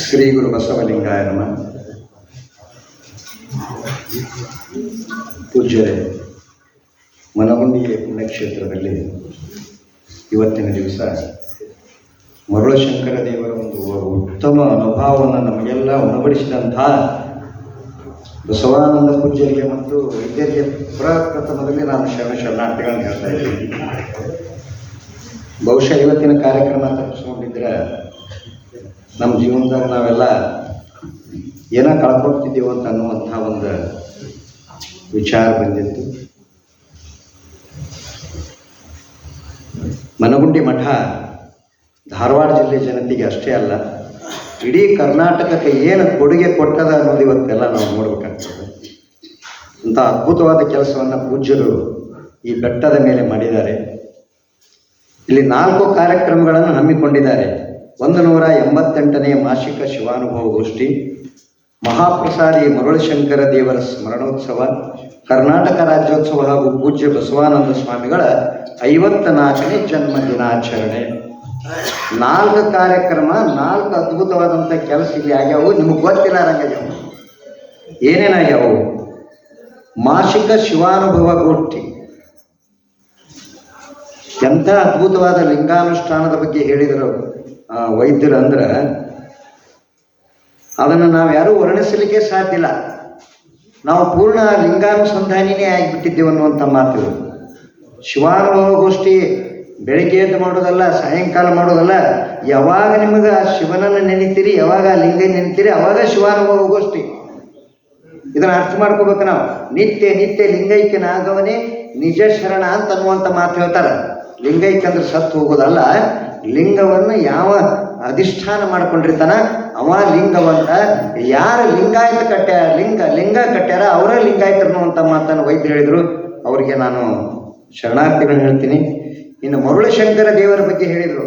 ಶ್ರೀ ಗುರು ಬಸವಲಿಂಗಾಯ ನಮ. ಪೂಜ್ಯರೇ ಮನಗುಂಡಿ ಪುಣ್ಯಕ್ಷೇತ್ರದಲ್ಲಿ ಇವತ್ತಿನ ದಿವಸ ಮರುಳಶಂಕರ ದೇವರ ಒಂದು ಉತ್ತಮ ಅನುಭವವನ್ನು ನಮಗೆಲ್ಲ ಉಣಬಡಿಸಿದಂಥ ಬಸವಾನಂದ ಪೂಜ್ಯರಿಗೆ ಮತ್ತು ವೈದ್ಯರಿಗೆ ಪ್ರಪ್ರಥಮದಲ್ಲಿ ನಾನು ಶರಣ ಶರಣಾರ್ಥಿಗಳನ್ನು ಹೇಳ್ತಾ ಇದ್ದೀನಿ. ಬಹುಶಃ ಇವತ್ತಿನ ಕಾರ್ಯಕ್ರಮ ತಪ್ಪಿಸ್ಕೊಂಡಿದ್ರೆ ನಮ್ಮ ಜೀವನದಾಗ ನಾವೆಲ್ಲ ಏನೋ ಕಳ್ಕೊಳ್ತಿದ್ದೀವೋ ಅಂತ ಅನ್ನುವಂಥ ಒಂದು ವಿಚಾರ ಬಂದಿತ್ತು. ಮನಗುಂಡಿ ಮಠ ಧಾರವಾಡ ಜಿಲ್ಲೆ ಜನತೆಗೆ ಅಷ್ಟೇ ಅಲ್ಲ, ಇಡೀ ಕರ್ನಾಟಕಕ್ಕೆ ಏನು ಕೊಡುಗೆ ಕೊಟ್ಟದ ಅನ್ನೋದು ಇವತ್ತೆಲ್ಲ ನಾವು ನೋಡ್ಬೇಕಾಗ್ತದೆ. ಅಂಥ ಅದ್ಭುತವಾದ ಕೆಲಸವನ್ನು ಪೂಜ್ಯರು ಈ ಬೆಟ್ಟದ ಮೇಲೆ ಮಾಡಿದ್ದಾರೆ. ಇಲ್ಲಿ ನಾಲ್ಕು ಕಾರ್ಯಕ್ರಮಗಳನ್ನು ಹಮ್ಮಿಕೊಂಡಿದ್ದಾರೆ. ಒಂದು ನೂರ ಎಂಬತ್ತೆಂಟನೇ ಮಾಸಿಕ ಶಿವಾನುಭವ ಗೋಷ್ಠಿ, ಮಹಾಪ್ರಸಾದಿ ಮರುಳಶಂಕರ ದೇವರ ಸ್ಮರಣೋತ್ಸವ, ಕರ್ನಾಟಕ ರಾಜ್ಯೋತ್ಸವ ಹಾಗೂ ಪೂಜ್ಯ ಬಸವಾನಂದ ಸ್ವಾಮಿಗಳ ಐವತ್ತ ನಾಲ್ಕನೇ ಜನ್ಮ ದಿನಾಚರಣೆ. ನಾಲ್ಕು ಕಾರ್ಯಕ್ರಮ, ನಾಲ್ಕು ಅದ್ಭುತವಾದಂಥ ಕೆಲಸ ಇಲ್ಲಿ ಆಗ್ಯಾವು. ನಿಮಗೆ ಗೊತ್ತಿಲ್ಲ ರಂಗಜ ಏನೇನಾಗ್ಯಾವು ಮಾಸಿಕ ಶಿವಾನುಭವ ಗೋಷ್ಠಿ. ಎಂಥ ಅದ್ಭುತವಾದ ಲಿಂಗಾನುಷ್ಠಾನದ ಬಗ್ಗೆ ಹೇಳಿದರು ವೈದ್ಯರು ಅಂದ್ರೆ ಅದನ್ನು ನಾವು ಯಾರೂ ವರ್ಣಿಸಲಿಕ್ಕೆ ಸಾಧ್ಯ ಇಲ್ಲ. ನಾವು ಪೂರ್ಣ ಲಿಂಗಾನುಸಂಧಾನಿನೇ ಆಗಿಬಿಟ್ಟಿದ್ದೇವೆ ಅನ್ನುವಂಥ ಮಾತು. ಶಿವಾನುಭವ ಗೋಷ್ಠಿ ಬೆಳಿಗ್ಗೆ ಎದ್ದು ಮಾಡೋದಲ್ಲ, ಸಾಯಂಕಾಲ ಮಾಡೋದಲ್ಲ, ಯಾವಾಗ ನಿಮಗೆ ಆ ಶಿವನನ್ನು ನೆನಿತೀರಿ, ಯಾವಾಗ ಆ ಲಿಂಗ ನೆನಿತೀರಿ, ಅವಾಗ ಶಿವಾನುಭವ ಗೋಷ್ಠಿ ಇದನ್ನು ಅರ್ಥ ಮಾಡ್ಕೋಬೇಕು ನಾವು. ನಿತ್ಯ ನಿತ್ಯ ಲಿಂಗೈಕ್ಯನಾಗವನೇ ನಿಜ ಶರಣ ಅಂತ ಅನ್ನುವಂಥ ಮಾತು ಹೇಳ್ತಾರೆ. ಲಿಂಗೈಕ್ಯ ಅಂದ್ರೆ ಸತ್ತು ಹೋಗೋದಲ್ಲ ಲಿಂಗವನ್ನು ಯಾವ ಅಧಿಷ್ಠಾನ ಮಾಡ್ಕೊಂಡಿರ್ತಾನ, ಅವ ಲಿಂಗವಂತ ಯಾರ ಲಿಂಗಾಯತ ಕಟ್ಟ ಲಿಂಗ ಲಿಂಗ ಕಟ್ಟ್ಯಾರ, ಅವರ ಲಿಂಗಾಯತರು ಅಂತ ಮಾತನ್ನು ವೈದ್ಯರು ಹೇಳಿದರು. ಅವರಿಗೆ ನಾನು ಶರಣಾರ್ಥಿಗಳನ್ನ ಹೇಳ್ತೀನಿ. ಇನ್ನು ಮರುಳಶಂಕರ ದೇವರ ಬಗ್ಗೆ ಹೇಳಿದರು.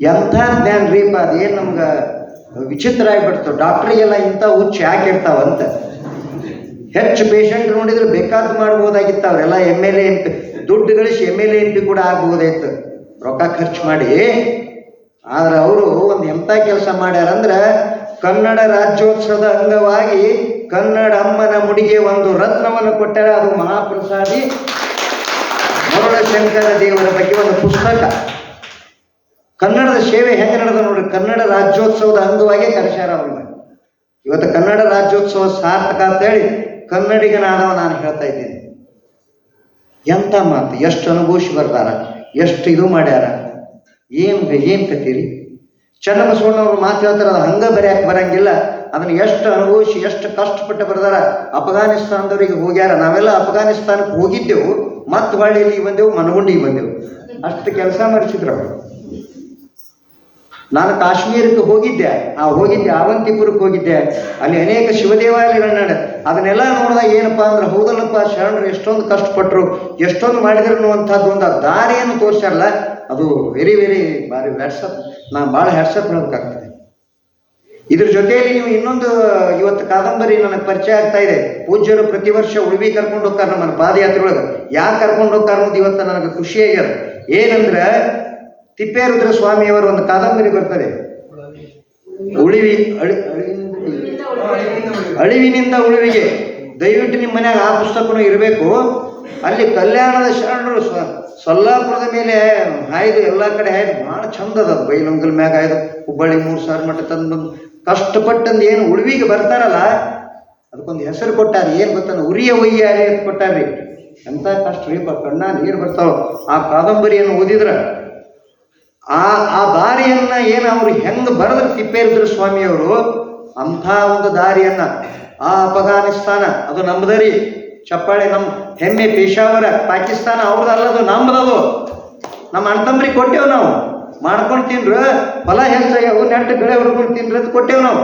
ಎಂಥ ಜ್ಞಾನ ರೀಪ ಅದೇನು ನಮ್ಗೆ ವಿಚಿತ್ರ ಆಗಿಬಿಡ್ತು. ಡಾಕ್ಟ್ರಿಗೆಲ್ಲ ಇಂಥ ಹುಚ್ಚು ಯಾಕೆ ಇರ್ತಾವಂತ? ಹೆಚ್ಚು ಪೇಷಂಟ್ ನೋಡಿದ್ರೆ ಬೇಕಾದ ಮಾಡ್ಬೋದಾಗಿತ್ತು. ಅವರೆಲ್ಲ M L A M P ದುಡ್ಡು ಗಳಿಸಿ ಎಂ ಎಲ್ ಎ ಎಂ ಕೂಡ ಆಗ್ಬೋದಾಯ್ತು. ರೊಕ್ಕ ಖರ್ಚು ಮಾಡಿ, ಆದ್ರೆ ಅವರು ಒಂದು ಎಂಥ ಕೆಲಸ ಮಾಡ್ಯಾರಂದ್ರೆ ಕನ್ನಡ ರಾಜ್ಯೋತ್ಸವದ ಅಂಗವಾಗಿ ಕನ್ನಡ ಅಮ್ಮನ ಮುಡಿಗೆ ಒಂದು ರತ್ನವನ್ನು ಕೊಟ್ಟರೆ, ಅದು ಮಹಾಪ್ರಸಾದಿ ಮರುಳಶಂಕರ ದೇವರ ಬಗ್ಗೆ ಒಂದು ಪುಸ್ತಕ. ಕನ್ನಡದ ಸೇವೆ ಹೆಂಗೆ ನಡೆದ ನೋಡ್ರಿ ಕನ್ನಡ ರಾಜ್ಯೋತ್ಸವದ ಅಂಗವಾಗಿ ಕರೆಸ್ಯಾರ ಅವ್ರನ್ನ ಇವತ್ತು ಕನ್ನಡ ರಾಜ್ಯೋತ್ಸವ ಸಾರ್ಥಕ ಅಂತೇಳಿ ಕನ್ನಡಿಗನಾದವ ನಾನು ಹೇಳ್ತಾ ಇದ್ದೀನಿ. ಎಂಥ ಮಾತು, ಎಷ್ಟು ಅನುಭವಿಸಿ ಬರ್ತಾರ? ಎಷ್ಟು ಇದು ಮಾಡ್ಯಾರ? ಏನು ಏನು ಕತ್ತೀರಿ ಚನ್ನಬಸವಣ್ಣವ್ರು ಮಾತು ಹೇಳ್ತಾರೆ, ಅದು ಹಂಗ ಬರೆಯಕ್ಕೆ ಬರಂಗಿಲ್ಲ. ಅದನ್ನ ಎಷ್ಟು ಅನುಭವಿಸಿ, ಎಷ್ಟು ಕಷ್ಟಪಟ್ಟು ಬರ್ದಾರ? ಅಫ್ಘಾನಿಸ್ತಾನದವರಿಗೆ ಹೋಗ್ಯಾರ. ನಾವೆಲ್ಲ ಅಫ್ಘಾನಿಸ್ತಾನಕ್ಕೆ ಹೋಗಿದ್ದೆವು, ಮತ್ತೆ ಹೊಳ್ಳಿ ಇಲ್ಲಿಗೆ ಬಂದೆವು, ಮನಗುಂಡಿಗೆ ಬಂದೆವು. ಅಷ್ಟು ಕೆಲಸ ಮಾಡಿಸಿದ್ರು ಅವರು. ನಾನು ಕಾಶ್ಮೀರಕ್ಕೆ ಹೋಗಿದ್ದೆ. ಆ ಹೋಗಿದ್ದೆ ಅವಂತಿಪುರಕ್ಕೆ ಹೋಗಿದ್ದೆ. ಅಲ್ಲಿ ಅನೇಕ ಶಿವದೇವಾಲಯಗಳನ್ನ ಅದನ್ನೆಲ್ಲ ನೋಡಿದಾಗ ಏನಪ್ಪ ಅಂದ್ರೆ ಹೌದಲ್ಲಪ್ಪ, ಶರಣರು ಎಷ್ಟೊಂದು ಕಷ್ಟಪಟ್ಟರು ಎಷ್ಟೊಂದು ಮಾಡಿದ್ರು ಅನ್ನುವಂಥದ್ದು ಒಂದು ದಾರಿಯನ್ನು ತೋರಿಸಲ್ಲ ಅದು ವೆರಿ ವೆರಿ ಭಾರಿ ವ್ಯಾಟ್ಸಪ್ ನಾನು ಭಾಳ ಹ್ಯಾಟ್ಸಪ್ ಹೇಳಬೇಕಾಗ್ತದೆ. ಇದ್ರ ಜೊತೆಯಲ್ಲಿ ನೀವು ಇನ್ನೊಂದು, ಇವತ್ತು ಕಾದಂಬರಿ ನನಗೆ ಪರಿಚಯ ಆಗ್ತಾ ಇದೆ. ಪೂಜ್ಯರು ಪ್ರತಿ ವರ್ಷ ಉಳಿವಿ ಕರ್ಕೊಂಡು ಹೋಗ್ತಾರೆ ನಮ್ಮ ಪಾದಯಾತ್ರೆ ಒಳಗೆ ಯಾಕೆ ಕರ್ಕೊಂಡು ಹೋಗ್ತಾರೆ ಅನ್ನೋದು ಇವತ್ತು ನನಗೆ ಖುಷಿ ಆಗ್ಯದ ಏನಂದ್ರೆ ತಿಪ್ಪೇರುದ್ರ ಸ್ವಾಮಿಯವರು ಒಂದು ಕಾದಂಬರಿ ಬರ್ತದೆ. ಉಳಿವಿ, ಅಳಿ ಅಳಿವಿನಿಂದ- ಉಳಿವಿಗೆ. ದಯವಿಟ್ಟು ನಿಮ್ಮ ಮನ್ಯಾಗ ಆ ಪುಸ್ತಕನೂ ಇರಬೇಕು. ಅಲ್ಲಿ ಕಲ್ಯಾಣದ ಶರಣರು ಸೊಲ್ಲಾಪುರದ ಮೇಲೆ ಹಾಯ್ದು ಎಲ್ಲ ಕಡೆ ಹಾಯ್ದು ಭಾಳ ಚಂದ ಅದ ಬೈಲೊಂಗಲ್ ಮ್ಯಾಗ ಹಾಯ್ದು ಹುಬ್ಬಳ್ಳಿ ಮೂರು ಸಾವಿರ ಮಟ್ಟ ತಂದು ಕಷ್ಟಪಟ್ಟಂದು ಏನು ಉಳಿವಿಗೆ ಬರ್ತಾರಲ್ಲ, ಅದಕ್ಕೊಂದು ಹೆಸರು ಕೊಟ್ಟಾರ. ಏನು ಗೊತ್ತಾನ? ಉರಿಯ ಒಯ್ಯಾರೆ ಅಂತ ಕೊಟ್ಟಾರ್ರಿ ಎಂಥ ಕಷ್ಟ ರೀ ಕಣ್ಣ ನೀರು ಬರ್ತಾವ ಆ ಕಾದಂಬರಿಯನ್ನು ಓದಿದ್ರೆ ಆ ಆ ದಾರಿಯನ್ನ ಏನು ಅವ್ರು ಹೆಂಗೆ ಬರೆದ್ರು ಸ್ವಾಮಿ ಸ್ವಾಮಿಯವರು? ಅಂಥ ಒಂದು ದಾರಿಯನ್ನ. ಆ ಅಫಘಾನಿಸ್ತಾನ, ಅದು ನಮ್ಮದರಿ ಚಪ್ಪಾಳೆ ನಮ್ಮ ಹೆಮ್ಮೆ ಪೇಶಾವರ. ಪಾಕಿಸ್ತಾನ ಅವ್ರದ್ದಲ್ಲದು ನಮ್ಮದದು ನಮ್ಮ ಅಣ್ತಂಬ್ರಿಗೆ ಕೊಟ್ಟೆವು ನಾವು. ಮಾಡ್ಕೊಂಡು ತಿನ್ರು ಫಲ ಹೆಚ್ಚಾಗ್ಯಾವು ನೆಟ್ಟು ಬೆಳೆ ಹೊಡ್ಕೊಂಡು ತಿನ್ರಿ ಅಂತ ಕೊಟ್ಟೇವು ನಾವು.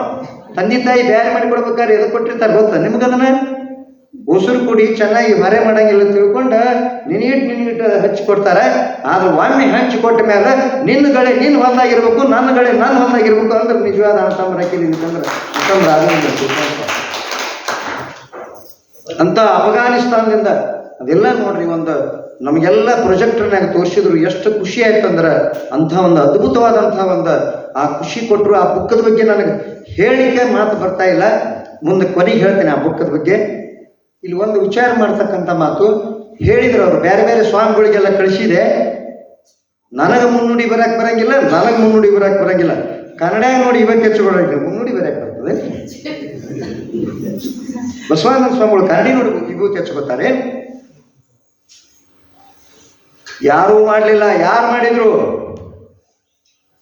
ತಂದೆ ತಾಯಿ ಬೇರೆ ಮಾಡಿ ಕೊಡ್ಬೇಕಾದ್ರೆ ಎದು ಕೊಟ್ಟಿರ್ತಾರೆ ಗೊತ್ತಾ ನಿಮ್ಗದನ್ನ? ಉಸಿರು ಕುಡಿ ಚೆನ್ನಾಗಿ ಮರೆ ಮಾಡಂಗಿಲ್ಲ ತಿಳ್ಕೊಂಡು ನಿನಗಿಟ್ಟು ನಿನಗಿಟ್ಟು ಹಚ್ಚಿ ಕೊಡ್ತಾರೆ ಆದ್ರೆ ಒಮ್ಮೆ ಹಂಚಿ ಕೊಟ್ಟ ಮೇಲೆ ನಿನ್ನ ಗಳೆ ನಿನ್ನ ಹೊಲ್ದಾಗಿರ್ಬೇಕು, ನನ್ನ ಗಳೆ ನನ್ನ ಹೊಲ್ದಾಗಿರ್ಬೇಕು ಅಂದ್ರೆ ನಿಜವಾದ ಅಂತಂದ್ರೆ ಅಂತ ಅಫ್ಘಾನಿಸ್ತಾನದಿಂದ ಅದೆಲ್ಲ ನೋಡ್ರಿ ಒಂದು ನಮಗೆಲ್ಲ ಪ್ರೊಜೆಕ್ಟರ್ನಾಗ ತೋರಿಸಿದ್ರು ಎಷ್ಟು ಖುಷಿ ಆಯ್ತಂದ್ರೆ ಅಂಥ ಒಂದು ಅದ್ಭುತವಾದಂಥ ಒಂದು ಆ ಖುಷಿ ಕೊಟ್ಟರು. ಆ ಬುಕ್ಕದ ಬಗ್ಗೆ ನನಗೆ ಹೇಳಲಿಕ್ಕೆ ಮಾತು ಬರ್ತಾ ಇಲ್ಲ. ಮುಂದೆ ಕೊನೆಗೆ ಹೇಳ್ತೇನೆ ಆ ಬುಕ್ಕದ ಬಗ್ಗೆ. ಇಲ್ಲಿ ಒಂದು ವಿಚಾರ ಮಾಡ್ತಕ್ಕಂಥ ಮಾತು ಹೇಳಿದ್ರು ಅವರು. ಬೇರೆ ಬೇರೆ ಸ್ವಾಮಿಗಳಿಗೆಲ್ಲ ಕಳಿಸಿದೆ. ನನಗೆ ಮುನ್ನುಡಿ ಬರಕ್ಕೆ ಬರಂಗಿಲ್ಲ, ನನಗೆ ಮುನ್ನುಡಿ ಬರಕ್ಕೆ ಬರಂಗಿಲ್ಲ. ಕನ್ನಡ ನೋಡಿ ಇವತ್ತು ಹೆಚ್ಚುಕೊಳ್ಳಿ ಮುನ್ನುಡಿ ಬರಕ್ಕೆ ಬರ್ತದೆ. ಬಸವಾನಂದ ಸ್ವಾಮಿಗಳು ಕನ್ನಡಿ ನೋಡಿ ವಿಭೂತಿ ಹಚ್ಕೋತಾರೆ ಯಾರೂ ಮಾಡಲಿಲ್ಲ, ಯಾರು ಮಾಡಿದ್ರು?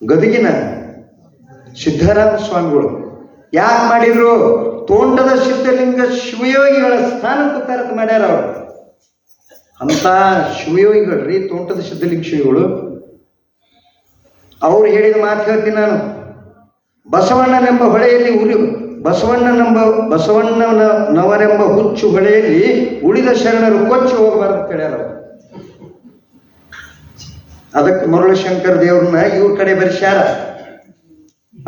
ಗದಗಿನ ಸಿದ್ಧರಾಮ ಸ್ವಾಮಿಗಳು. ಯಾರು ಮಾಡಿದ್ರು? ತೋಂಡದ ಸಿದ್ಧಲಿಂಗ ಶಿವಯೋಗಿಗಳ ಸ್ಥಾನಕ್ಕೆ ತರಕ ಮಾಡ್ಯಾರ ಅವರು. ಅಂತ ಶಿವಯೋಗಿಗಳ್ರಿ, ತೋಂಟದ ಸಿದ್ಧಲಿಂಗ ಶಿವಗಳು. ಅವ್ರು ಹೇಳಿದ ಮಾತು ಹೇಳ್ತೀನಿ ನಾನು. ಬಸವಣ್ಣನೆಂಬ ಹೊಳೆಯಲ್ಲಿ ಉರಿ, ಬಸವಣ್ಣನೆಂಬ ಬಸವಣ್ಣನ ನವರೆಂಬ ಹುಚ್ಚು ಹೊಳೆಯಲ್ಲಿ ಉಳಿದ ಶರಣರು ಕೊಚ್ಚಿ ಹೋಗಬಾರ್ದು ಅವ್ರು. ಅದಕ್ಕೆ ಮರುಳಶಂಕರ ದೇವ್ರನ್ನ ಇವ್ರ ಕಡೆ ಬರೆಸ್ಯಾರ.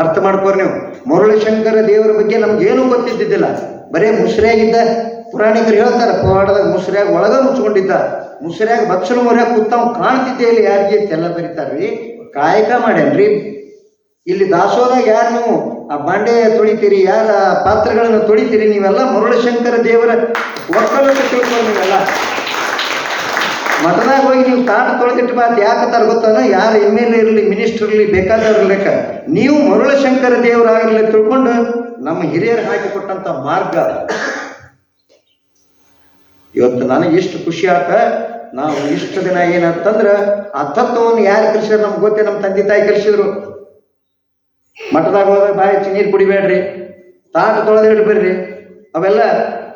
ಅರ್ಥ ಮಾಡ್ಕೋರಿ ನೀವು. ಮರುಳಶಂಕರ ದೇವರ ಬಗ್ಗೆ ನಮ್ಗೇನು ಗೊತ್ತಿದ್ದಿದ್ದಿಲ್ಲ. ಬರೇ ಮುಸ್ರಿಯಾಗಿದ್ದ ಪುರಾಣಿಕರು ಹೇಳ್ತಾರೆ ಪವಾಡದಾಗ ಮುಸ್ರಿಯಾಗ ಒಳಗ ಮುಚ್ಕೊಂಡಿದ್ದ. ಮುಸ್ರಿಯಾಗ ಭಕ್ಷಣ ಮೊರ್ಯಾಗ ಕೂತಾವ್ ಕಾಣ್ತಿದ್ದೆ ಇಲ್ಲಿ ಯಾರಿಗೆ ಅಂತೆಲ್ಲ ಬರೀತಾರ್ರಿ ಕಾಯಕ ಮಾಡ್ಯಾನ್ರಿ. ಇಲ್ಲಿ ದಾಸೋದಾಗ ಯಾರು ನೀವು? ಆ ಬಾಂಡೆ ತೊಳಿತೀರಿ, ಯಾರ ಪಾತ್ರಗಳನ್ನು ತೊಳಿತೀರಿ ನೀವೆಲ್ಲ ಮರುಳಶಂಕರ ದೇವರ ಒಕ್ಕಲಕ್ಕೆ ತಿಳ್ಕೊಂಡು ನೀವೆಲ್ಲ. ಮಠದಾಗ ಹೋಗಿ ನೀವು ತಾಟ ತೊಳೆದಿಟ್ಟು ಬಾತ್ ಯಾಕೆ ಗೊತ್ತಾನ ಯಾರು ಎಂ ಎಲ್ ಎ ಇರಲಿ, ಮಿನಿಸ್ಟರ್ ಇರಲಿ, ಬೇಕಾದವ್ರ ಲೆಕ್ಕ. ನೀವು ಮರುಳಶಂಕರ ದೇವರಾಗಲಿ ತಿಳ್ಕೊಂಡು ನಮ್ಮ ಹಿರಿಯರು ಹಾಕಿಕೊಟ್ಟಂತ ಮಾರ್ಗ. ಇವತ್ತು ನನಗೆ ಇಷ್ಟು ಖುಷಿ ಆತ. ನಾವು ಇಷ್ಟು ದಿನ ಏನಂತಂದ್ರೆ ಆ ತತ್ವವನ್ನು ಯಾರು ಕಲಿಸಿದ್ರು ನಮ್ಗೆ ಗೊತ್ತೇ, ನಮ್ಮ ತಂದೆ ತಾಯಿ ಕಲಿಸಿದ್ರು. ಮಠದಾಗ ಹೋದಾಗ ಬಾಯಿ ನೀರು ಕುಡಿಬೇಡ್ರಿ, ತಾಟ ತೊಳೆದಿಟ್ಟು ಬರ್ರಿ ಅವೆಲ್ಲ,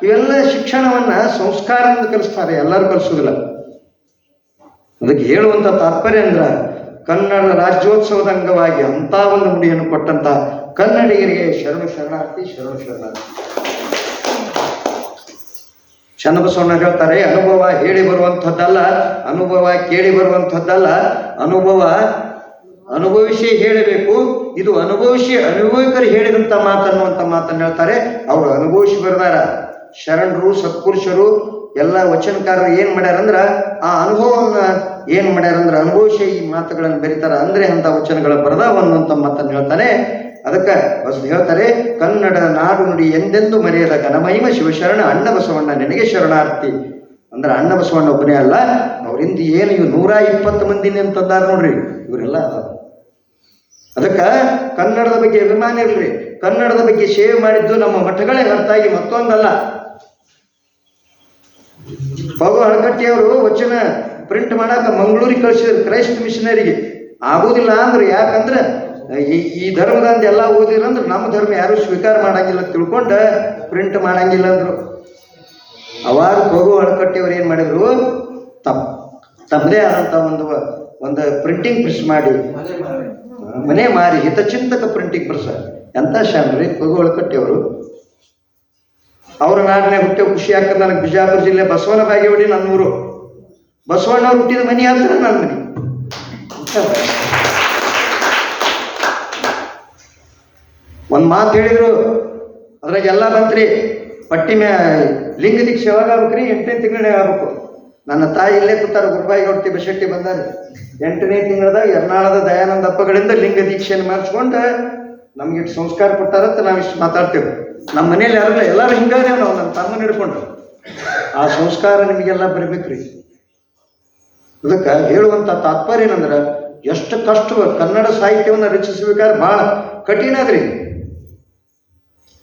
ಇವೆಲ್ಲ ಶಿಕ್ಷಣವನ್ನ ಸಂಸ್ಕಾರದಿಂದ ಕಲಿಸ್ತಾರೆ. ಎಲ್ಲರೂ ಕಲಿಸೋದಿಲ್ಲ. ಅದಕ್ಕೆ ಹೇಳುವಂತ ತಾತ್ಪರ್ಯ ಅಂದ್ರ ಕನ್ನಡ ರಾಜ್ಯೋತ್ಸವದ ಅಂಗವಾಗಿ ಅಂತ ಒಂದು ನುಡಿಯನ್ನು ಕೊಟ್ಟಂತ ಕನ್ನಡಿಗರಿಗೆ ಶರಣ ಶರಣಾರ್ಥಿ ಶರಣ ಶರಣಾರ್ಥಿ. ಚನ್ನಬಸವಣ್ಣ ಹೇಳ್ತಾರೆ, ಅನುಭವ ಹೇಳಿ ಬರುವಂಥದ್ದಲ್ಲ, ಅನುಭವ ಕೇಳಿ ಬರುವಂಥದ್ದಲ್ಲ, ಅನುಭವ ಅನುಭವಿಸಿ ಹೇಳಬೇಕು, ಇದು ಅನುಭವಿಸಿ ಅನುಭವಿಕರು ಹೇಳಿದಂತ ಮಾತನ್ನುವಂತ ಮಾತನ್ನು ಹೇಳ್ತಾರೆ. ಅವರು ಅನುಭವಿಸಿ ಬರ್ದಾರ. ಶರಣರು, ಸತ್ಪುರುಷರು ಎಲ್ಲ ವಚನಕಾರರು ಏನ್ ಮಾಡ್ಯಾರ ಅಂದ್ರ ಆ ಅನುಭವವನ್ನ ಏನ್ ಮಾಡ್ಯಾರ ಅಂದ್ರ ಅನುಭವಿಸಿ ಈ ಮಾತುಗಳನ್ನು ಬರೀತಾರ ಅಂದ್ರೆ ಅಂತ ವಚನಗಳ ಬರದಾವ ಅಂತ ಮಾತನ್ನು ಹೇಳ್ತಾನೆ. ಅದಕ್ಕೆ ಹೇಳ್ತಾರೆ, ಕನ್ನಡ ನಾಡು ನುಡಿ ಎಂದೆಂದು ಮರೆಯದ ಘನಮಹಿಮ ಶಿವಶರಣ, ಅಣ್ಣ ಬಸವಣ್ಣ ನಿನಗೆ ಶರಣಾರ್ಥಿ. ಅಂದ್ರೆ ಅಣ್ಣ ಬಸವಣ್ಣ ಒಬ್ಬನೇ ಅಲ್ಲ, ಅವರಿಂದ ಏನು ಇವ್ ನೂರ ಇಪ್ಪತ್ತು ಮಂದಿನಿ ಅಂತಂದಾರ ನೋಡ್ರಿ, ಇವರೆಲ್ಲ ಅದಕ್ಕ ಕನ್ನಡದ ಬಗ್ಗೆ ಅಭಿಮಾನ ಇರಲಿ ಕನ್ನಡದ ಬಗ್ಗೆ ಸೇವೆ ಮಾಡಿದ್ದು ನಮ್ಮ ಮಠಗಳೇ ಹೊರತಾಗಿ ಮತ್ತೊಂದಲ್ಲ. ಪಗು ಹಳಕಟ್ಟಿಯವರು ವಚನ ಪ್ರಿಂಟ್ ಮಾಡಾಕ ಮಂಗಳೂರಿಗೆ ಕಳಿಸಿದ್ರು ಕ್ರೈಸ್ಟ್ ಮಿಷನರಿಗೆ ಆಗುದಿಲ್ಲ ಅಂದ್ರೆ ಯಾಕಂದ್ರೆ ಈ ಈ ಧರ್ಮದಂದ ಎಲ್ಲ ಓದಿರಂದ್ರೆ ನಮ್ಮ ಧರ್ಮ ಯಾರು ಸ್ವೀಕಾರ ಮಾಡಂಗಿಲ್ಲ ತಿಳ್ಕೊಂಡು ತಿಳ್ಕೊಂಡ ಪ್ರಿಂಟ್ ಮಾಡಂಗಿಲ್ಲ ಅಂದ್ರು. ಅವಾಗ ಬಗು ಹಳಕಟ್ಟಿಯವ್ರು ಏನ್ ಮಾಡಿದ್ರು? ತಪ್ ತಮ್ಮದೇ ಆದಂತ ಒಂದು ಒಂದು ಪ್ರಿಂಟಿಂಗ್ ಪ್ರೆಸ್ ಮಾಡಿ. ಮನೆ ಮಾರಿ, ಹಿತಚಿಂತಕ ಪ್ರಿಂಟಿಂಗ್ ಪ್ರೆಸ್ ಎಂತ ಶಾನ್ರಿ ಬಗು ಹಳಕಟ್ಟಿಯವರು ಅವ್ರ ನಾಡನೆ ಹುಟ್ಟೆ ಖುಷಿ ಆಗ್ತದೆ. ನನಗೆ ಬಿಜಾಪುರ ಜಿಲ್ಲೆ ಬಸವನ ಬಾಗೇವಾಡಿ ನನ್ನ ಊರು. ಬಸವಣ್ಣ ಅವ್ರು ಹುಟ್ಟಿದ ಮನೆ ಅಂದ್ರೆ ನನ್ನ ಮನೆ. ಒಂದು ಮಾತು ಹೇಳಿದ್ರು, ಅದ್ರಾಗ ಎಲ್ಲ ಮಂತ್ರಿ ಪಟ್ಟಿ ಲಿಂಗ ದೀಕ್ಷೆ ಯಾವಾಗ ಆಗ್ಬೇಕ್ರಿ? ಎಂಟನೇ ತಿಂಗಳೇ ಆಗ್ಬೇಕು. ನನ್ನ ತಾಯಿ ಇಲ್ಲೇ ಕೂತಾರ ಗುರುಬಾಯಿ ಗೌಡ್ತಿ ಬಶೆಟ್ಟಿ ಬಂದಾರ. ಎಂಟನೇ ತಿಂಗಳದಾಗ ಎರ್ನಾಳದ ದಯಾನಂದ ಅಪ್ಪಗಳಿಂದ ಲಿಂಗ ದೀಕ್ಷೆಯನ್ನು ಮಾಡಿಸ್ಕೊಂಡು ನಮ್ಗೆ ಸಂಸ್ಕಾರ ಕೊಟ್ಟಾರಂತ ನಾವು ಇಷ್ಟು ಮಾತಾಡ್ತೇವೆ. ನಮ್ಮ ಮನೇಲಿ ಯಾರಲ್ಲ, ಎಲ್ಲರೂ ಹಿಂಗಾದೇವ್ ನಾವು ನನ್ನ ತಮ್ಮನ ಹಿಡ್ಕೊಂಡು. ಆ ಸಂಸ್ಕಾರ ನಿಮಗೆಲ್ಲ ಬರಬೇಕ್ರಿ. ಅದಕ್ಕೆ ಹೇಳುವಂಥ ತಾತ್ಪರ್ಯ ಏನಂದ್ರೆ, ಎಷ್ಟು ಕಷ್ಟ ಕನ್ನಡ ಸಾಹಿತ್ಯವನ್ನು ರಚಿಸಬೇಕಾದ್ರೆ ಭಾಳ ಕಠಿಣ ಅದ್ರಿ.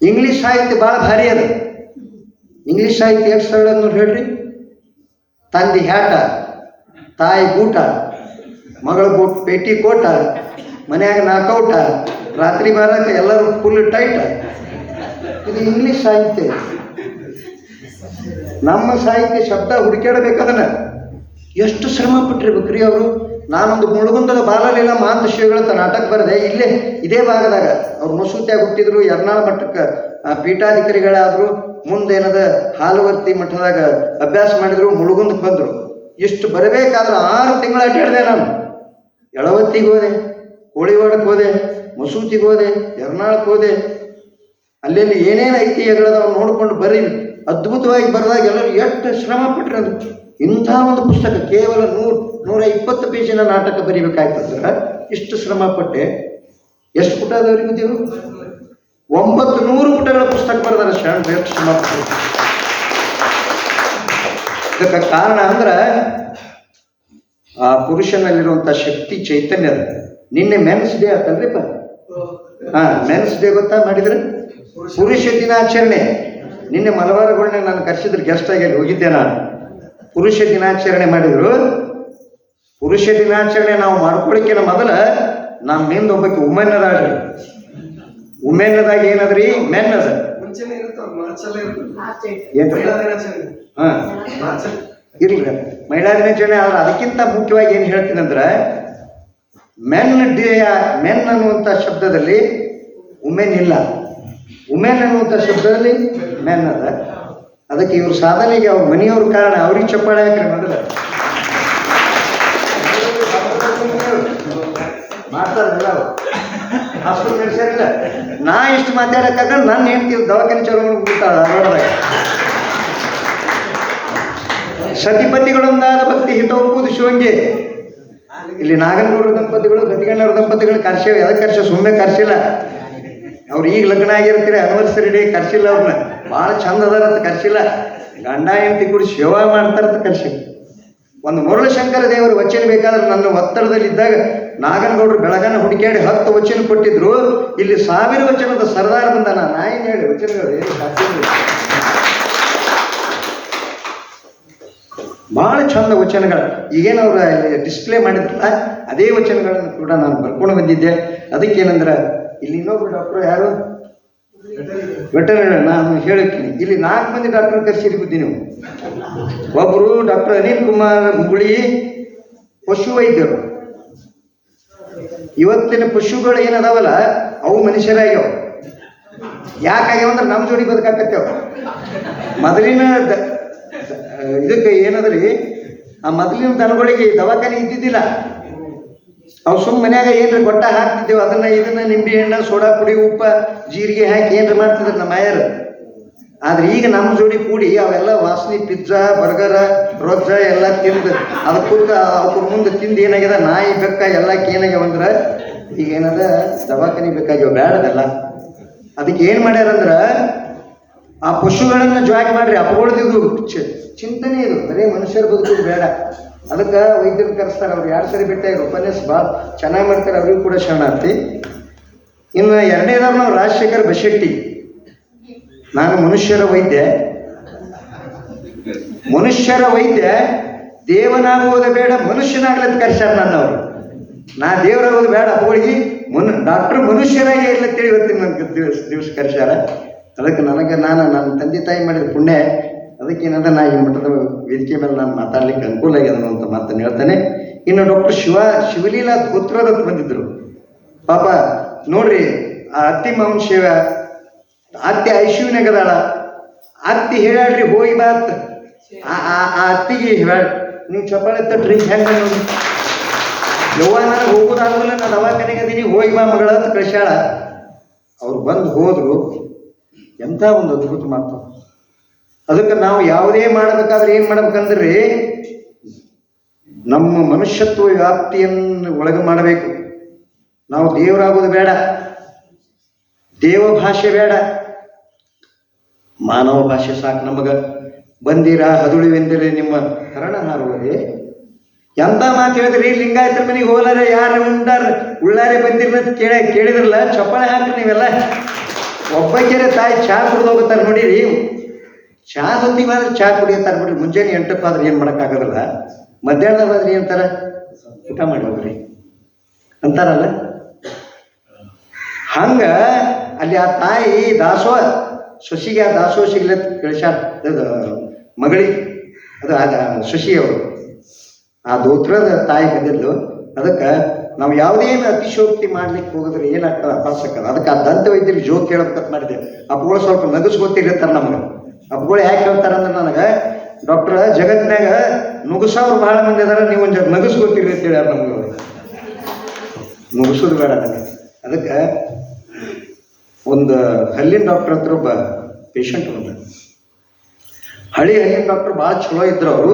ಇಂಗ್ಲೀಷ್ ಸಾಹಿತ್ಯ ಭಾಳ ಭಾರಿ ಅದ. ಇಂಗ್ಲೀಷ್ ಸಾಹಿತ್ಯ ಎಷ್ಟು ಸರಳ ಹೇಳ್ರಿ. ತಂದೆ ಹ್ಯಾಟ, ತಾಯಿ ಬೂಟ, ಮಗಳ ಬೂಟ್, ಪೇಟಿ ಕೋಟ, ಮನ್ಯಾಗ ನಾಕೌಟ ರಾತ್ರಿ ಬಾರಕ ಎಲ್ಲರೂ ಫುಲ್ ಟೈಟ್ ಇದು ಇಂಗ್ಲಿಷ್ ಸಾಹಿತ್ಯ. ನಮ್ಮ ಸಾಹಿತ್ಯ ಶಬ್ದ ಹುಡುಕಾಡಬೇಕದನ್ನ ಎಷ್ಟು ಶ್ರಮ ಪಟ್ಟಿರ್ಬೇಕ್ರಿ ಅವರು. ನಾನೊಂದು ಮುಳುಗುಂದದ ಬಾಲಲೀಲ ಮಾಂತ ಶ್ರೀಗಳ ನಾಟಕ ಬರದೆ, ಇಲ್ಲೇ ಇದೇ ಭಾಗದಾಗ. ಅವ್ರು ಮಸೂತಿಯಾಗಿ ಹುಟ್ಟಿದ್ರು, ಎರ್ನಾಳ ಮಠಕ್ಕೆ ಪೀಠಾಧಿಕಾರಿಗಳಾದ್ರು, ಮುಂದೇನದ ಹಾಲುವರ್ತಿ ಮಠದಾಗ ಅಭ್ಯಾಸ ಮಾಡಿದ್ರು ಮುಳುಗುಂದಕ್ಕೆ ಬಂದ್ರು. ಇಷ್ಟು ಬರಬೇಕಾದ್ರೆ ಆರು ತಿಂಗಳ ಅಡ್ಡಾಡಿದೆ ನಾನು. ಎಳವತ್ತಿಗೆ ಹೋದೆ ಕೋಳಿವಾಡಕ್ಕೆ ಹೋದೆ, ಮಸೂತಿಗೆ ಹೋದೆ ಎರ್ನಾಳಕ್ಕೆ ಹೋದೆ ಅಲ್ಲೆಲ್ಲಿ ಏನೇನು ಐತಿ ಎಗಳದವ್ ನೋಡ್ಕೊಂಡು ಬರೀ ಅದ್ಭುತವಾಗಿ ಬರೆದಾಗ ಎಲ್ಲರೂ ಎಷ್ಟು ಶ್ರಮ ಅದು. ಇಂಥ ಒಂದು ಪುಸ್ತಕ ಕೇವಲ ನೂರು ನೂರ ಇಪ್ಪತ್ತು ಪೇಜಿನ ನಾಟಕ ಬರೀಬೇಕಾಯ್ತಂದ್ರೆ ಇಷ್ಟು ಶ್ರಮ ಪಟ್ಟೆ. ಎಷ್ಟು ಪುಟ ಅದಾವ್ರಿ ಗೊತ್ತಿರು ಒಂಬತ್ತು ನೂರು ಪುಟಗಳ ಪುಸ್ತಕ ಬರೆದಾರೆ ಶರಣ ಶ್ರಮ ಪಟ್ಟರು ಇದಕ್ಕೆ ಕಾರಣ ಅಂದ್ರೆ ಆ ಪುರುಷನಲ್ಲಿರುವಂಥ ಶಕ್ತಿ ಚೈತನ್ಯ ಅದ. ನಿನ್ನೆ ಮೆನ್ಸ್ ಡೇ ಆತಲ್ರಿಪ್ಪ? ಹಾ ಮೆನ್ಸ್ ಡೇ ಗೊತ್ತಾ ಮಾಡಿದ್ರೆ? ಪುರುಷ ದಿನಾಚರಣೆ. ನಿನ್ನೆ ಮಲಬಾರಗಳನ್ನ ನಾನು ಕರೆಸಿದ್ರೆ ಗೆಸ್ಟ್ ಆಗಿ ಹೋಗಿದ್ದೆ ನಾನು. ಪುರುಷ ದಿನಾಚರಣೆ ಮಾಡಿದ್ರು. ಪುರುಷ ದಿನಾಚರಣೆ ನಾವು ಮಾಡ್ಕೊಳಕ್ಕಿನ ಮೊದಲ ನಮ್ಮ ಹಿಂದೆ ಒಬ್ಬಕ್ಕೆ ಉಮೆನ್ ಅದಾಳ್ರಿ ಉಮೆನ್ ಅದಾಗ ಏನದ್ರಿ ಮೆನ್ ಅದ ಇರ್ಲಿ. ಮಹಿಳಾ ದಿನಾಚರಣೆ ಆದ್ರೆ ಅದಕ್ಕಿಂತ ಮುಖ್ಯವಾಗಿ ಏನು ಹೇಳ್ತೀನಿ ಅಂದ್ರೆ ಮೆನ್ ಡೇ ಮೆನ್ ಅನ್ನುವಂಥ ಶಬ್ದದಲ್ಲಿ ಉಮೆನ್ ಇಲ್ಲ. ಉಮೆನ್ ಅನ್ನುವಂಥ ಶಬ್ದದಲ್ಲಿ ಮೆನ್ ಅದ. ಅದಕ್ಕೆ ಇವ್ರ ಸಾಧನೆಗೆ ಅವ್ರ ಮನೆಯವ್ರ ಕಾರಣ ಅವ್ರಿಗೆ ಚಪ್ಪಾಳೆ ಹಾಕ್ರಿ ಮೊದಲ. ಮಾತಾಡಿಲ್ಲ ಅವ್ರು. ಹಾಸ್ಪಿಟಲ್ ನಡೆಸಿರಲಿಲ್ಲ ನಾ ಇಷ್ಟು ಮಾತಾಡಕ್ಕಾಗ ನನ್ನ ಹೇಳ್ತೀವಿ ದವಾಖಾನೆ ಚಲೋ ಕೂತಾಳ ಸತಿಪತಿಗಳೊಂದಾದ ಭಕ್ತಿ ಹಿತವು ಶಿವಂಗೆ ಇಲ್ಲಿ ನಾಗನೂರು ದಂಪತಿಗಳು ಗದ್ದಿಗಣ್ಣವ್ರ ದಂಪತಿಗಳು ಕರ್ಸೇವೆ. ಅದಕ್ಕೆ ಕರ್ಸೋ ಸುಮ್ಮನೆ ಕರ್ಸಿಲ್ಲ. ಅವ್ರು ಈಗ ಲಗ್ನ ಆಗಿರ್ತೀರಿ ಅನಿವರ್ಸರಿ ಡೇ ಕರ್ಸಿಲ್ಲ ಅವ್ರನ್ನ ಭಾಳ ಚಂದ ಅದಾರ ಅಂತ ಕರ್ಸಿಲ್ಲ. ಗಂಡ ಹೆಂಡತಿ ಕೂಡ ಸೇವಾ ಮಾಡ್ತಾರಂತ ಕರ್ಸಿಲ್ಲ. ಒಂದು ಮುರಳಶಂಕರ ದೇವರು ವಚನ ಬೇಕಾದ್ರೆ ನನ್ನ ಒತ್ತಡದಲ್ಲಿದ್ದಾಗ ನಾಗನಗೌಡರು ಬೆಳಗನ ಹುಡುಕ್ಯಾಡಿ ಹತ್ತು ವಚನ ಕೊಟ್ಟಿದ್ರು. ಇಲ್ಲಿ ಸಾವಿರ ವಚನದ ಸರ್ದಾರ್ ಬಂದ ನಾನು ಹೇಳಿ, ವಚನಗಳು. ಭಾಳ ಚಂದ ವಚನಗಳು. ಈಗೇನು ಅವ್ರು ಡಿಸ್ಪ್ಲೇ ಮಾಡಿದ್ರಲ್ಲ, ಅದೇ ವಚನಗಳನ್ನು ಕೂಡ ನಾನು ಬರ್ಕೊಂಡು ಬಂದಿದ್ದೆ. ಅದಕ್ಕೇನಂದ್ರೆ ಇಲ್ಲಿ ಇನ್ನೊಬ್ರು ಡಾಕ್ಟ್ರು ಯಾರು? ವೆಟರ್ನರಿ ನಾನು ಹೇಳಿ ಇಲ್ಲಿ ನಾಲ್ಕು ಮಂದಿ ಡಾಕ್ಟರ್ ಕರೆಸಿರ್ಬೋದು ನೀವು. ಒಬ್ಬರು ಡಾಕ್ಟರ್ ಅನಿಲ್ ಕುಮಾರ್ ಮುಗುಳಿ, ಪಶು ವೈದ್ಯರು. ಇವತ್ತಿನ ಪಶುಗಳು ಏನದಾವಲ್ಲ, ಅವು ಮನುಷ್ಯರಾಗ್ಯವ. ಯಾಕಾಗ್ಯಾವ ಅಂದ್ರೆ ನಮ್ಮ ಜೋಡಿ ಬದುಕಾಕತ್ತೇವ. ಮೊದಲಿನ ಇದಕ್ಕೆ ಏನದ್ರಿ, ಆ ಮೊದಲಿನ ದನಗಳಿಗೆ ದವಾಖಾನೆ ಇದ್ದಿದ್ದಿಲ್ಲ. ಅವು ಸುಮ್ಮ ಮನ್ಯಾಗ ಏನ್ರ ಗೊಟ್ಟ ಹಾಕ್ತಿದ್ದೇವೆ, ಅದನ್ನ ಇದನ್ನ ನಿಂಬೆ ಹಣ್ಣು, ಸೋಡಾ ಪುಡಿ, ಉಪ್ಪ, ಜೀರಿಗೆ ಹಾಕಿ ಏನ್ರ ಮಾಡ್ತಿದ್ರು ನಮ್ಮ ಮಾಯರ್. ಆದ್ರೆ ಈಗ ನಮ್ಮ ಜೋಡಿ ಕೂಡಿ ಅವೆಲ್ಲ ವಾಸನೆ, ಪಿಜ್ಜಾ, ಬರ್ಗರ, ರೊಜ್ಜ ಎಲ್ಲ ತಿಂದು ಅದಕ್ಕೂರ್ಕ ಅವ್ರ ಮುಂದೆ ತಿಂದು ಏನಾಗ್ಯದ, ನಾಯಿ ಬೆಕ್ಕ ಎಲ್ಲ ಏನಾಗ್ಯಾವ ಅಂದ್ರೆ, ಈಗ ಏನದ, ದವಾಖಾನೆ ಬೇಕಾಗ್ಯಾವ, ಬ್ಯಾಡದಲ್ಲ. ಅದಕ್ಕೆ ಏನು ಮಾಡ್ಯಾರಂದ್ರ, ಆ ಪಶುಗಳನ್ನ ಜಾಯ್ ಮಾಡ್ರಿ ಅಪಗೊಳ್ದಿದ್ದು ಚಿ- ಚಿಂತನೆ ಇದು, ಬರೀ ಮನುಷ್ಯರ ಬದುಕೋದು ಬೇಡ. ಅದಕ್ಕೆ ವೈದ್ಯರು ಕರೆಸ್ತಾರೆ, ಅವ್ರು ಯಾರು ಸರಿ ಬಿಟ್ಟ? ಉಪನ್ಯಾಸ ಭಾಳ ಚೆನ್ನಾಗಿ ಮಾಡ್ತಾರೆ, ಅವ್ರಿಗೂ ಕೂಡ ಶರಣಾರ್ಥಿ. ಇನ್ನು ಎರಡನೇದಾರ ನಾವು ರಾಜಶೇಖರ್ ಬಶೆಟ್ಟಿ. ನಾನು ಮನುಷ್ಯರ ವೈದ್ಯ. ಮನುಷ್ಯರ ವೈದ್ಯ ದೇವನಾಗುವುದು ಬೇಡ ಮನುಷ್ಯನಾಗ್ಲತ್ ಕರ್ಸ್ಯಾರ ನನ್ನವರು ನಾ ದೇವರಾಗೋದು ಬೇಡ ಹೋಗಿ ಮನು, ಡಾಕ್ಟರ್ ಮನುಷ್ಯರಾಗಿ ಇಲ್ಲ ತಿಳಿ ಇವತ್ತಿನ ನನಗೆ ದಿವಸ ದಿವಸ ಕರ್ಸ್ಯಾರ. ಅದಕ್ಕೆ ನನಗೆ, ನಾನು ನನ್ನ ತಂದೆ ತಾಯಿ ಮಾಡಿದ ಪುಣ್ಯ, ಅದಕ್ಕೆ ಏನಂದ್ರೆ ನಾ ಈ ಮಠದ ವೇದಿಕೆ ಮೇಲೆ ನಾನು ಮಾತಾಡ್ಲಿಕ್ಕೆ ಅನುಕೂಲ ಆಗ್ಯದ ಅಂತ ಮಾತನ್ನು ಹೇಳ್ತಾನೆ. ಇನ್ನು ಡಾಕ್ಟರ್ ಶಿವ, ಶಿವಲೀಲಾ ಧೋತ್ರದತ್ ಬಂದಿದ್ರು ಪಾಪ, ನೋಡ್ರಿ, ಆ ಅತ್ತಿ ಮಾಮ ಶಿವ ಅತ್ತಿ ಐಶುವಿನಗದಾಳ ಅತ್ತಿ ಹೇಳಾಡ್ರಿ ಹೋಗಿ ಬಾತ್. ಆ ಅತ್ತಿಗೆ ಹೇಳ ನೀವು ಚಪ್ಪಾಳೆ ತಟ್ರಿ ಹೆಂಗ ಯವ್ವ ನನಗೆ ಹೋಗೋದಾಗಲ್ಲ ನಾನು ದವಾಖಾನೆಗೆ ಅದೀನಿ ಹೋಗಿ ಬಾ ಮಗಳ ಅಂತ ಕಳಿಸ್ಯಾಳ. ಅವ್ರು ಬಂದು ಹೋದ್ರು. ಎಂಥ ಒಂದು ಅದ್ಭುತ ಮಾತು. ಅದಕ್ಕೆ ನಾವು ಯಾವುದೇ ಮಾಡಬೇಕಾದ್ರೆ ಏನು ಮಾಡ್ಬೇಕಂದ್ರೆ ನಮ್ಮ ಮನುಷ್ಯತ್ವ ವ್ಯಾಪ್ತಿಯನ್ನು ಒಳಗೆ ಮಾಡಬೇಕು. ನಾವು ದೇವರಾಗೋದು ಬೇಡ. ದೇವ ಭಾಷೆ ಬೇಡ. ಮಾನವ ಭಾಷೆ ಸಾಕು ನಮಗ. ಬಂದಿರ ಹದುಳಿವೆಂದರೆ ನಿಮ್ಮ ಕರಣ ಹಾರುವುದೇ ಎಂತ ಮಾತು ಹೇಳಿದ್ರಿ? ಲಿಂಗಾಯತರ ಮನೆಗೆ ಹೋಲಾರೆ ಯಾರು ಉಂಡಾರ, ಉಳ್ಳಾರೆ ಬಂದಿರ್ಲ ಕೇಳ, ಕೇಳಿದ್ರಲ್ಲ, ಚಪ್ಪಾಳೆ ಹಾಕ್ರಿ ನೀವೆಲ್ಲ. ಒಬ್ಬಕ್ಕೆ ತಾಯಿ ಚಹಾ ಕುಡ್ದು ಹೋಗುತ್ತಾರೆ ನೋಡಿರಿ. ಚಹಾ ಹೊತ್ತಿಗೆ ಮಾತ್ರ ಚಹಾ ಅಂತ ಬಿಡ್ರಿ ಮುಂಜಾನೆ ಎಂಟಕ್ಕೆ ಆದ್ರೆ ಏನು ಮಾಡೋಕ್ಕಾಗೋದಿಲ್ಲ. ಮಧ್ಯಾಹ್ನದಾದ್ರೆ ಏನಂತಾರ ಊಟ ಮಾಡಿ ಅಂತಾರಲ್ಲ? ಹಂಗ ಅಲ್ಲಿ ಆ ತಾಯಿ ದಾಸೋ ಸೊಸಿಗೆ ಆ ದಾಸೋ ಸಿಗ್ಲತ್ ಕಳಿಸ್ಯಾರ. ಅದು ಅದು ಅದ ಶಶಿ ಅವರು ಆ ದೋತ್ರದ ತಾಯಿ ಬಂದಿದ್ದು ಅದಕ್ಕೆ ನಾವು ಯಾವುದೇ ಅತಿಶೋಕ್ತಿ ಮಾಡ್ಲಿಕ್ಕೆ ಹೋಗಿದ್ರೆ ಏನಾಗ್ತದೆ ಅಪಾಸಕ್ಕದ ಅದಕ್ಕೆ ಆ ದಂತ ವೈದ್ಯರಿಗೆ ಜೋಕ್ ಕೇಳಬೇಕಂತ ಮಾಡಿದೆ. ಅಪ್ಪಗಳು ಸ್ವಲ್ಪ ನಗಸ್ಕೊತಿರ್ತಾರೆ ನಮ್ಗೆ. ಅಪ್ಪಗಳು ಯಾಕೆ ಹೇಳ್ತಾರೆ ಅಂದ್ರೆ ನನಗೆ ಡಾಕ್ಟರ್ ಜಗತ್ನಾಗ ನುಗಿಸೋರು ಭಾಳ ಮಂದಿ ಅದಾರ ನೀವು ಒಂದು ನಗಸ್ಕೊತೀರಿ ಅಂತ ಹೇಳ್ಯಾರ ನಮ್ಗೆ. ನುಗ್ಸೋದು ಬೇಡ ನನಗೆ. ಅದಕ್ಕೆ ಒಂದು ಹಲ್ಲಿನ ಡಾಕ್ಟರ್ ಹತ್ರ ಒಬ್ಬ ಪೇಷಂಟ್ ಬಂದ. ಹಳಿ ಹಲ್ಲಿನ ಡಾಕ್ಟರ್ ಭಾಳ ಚಲೋ ಇದ್ರು ಅವರು.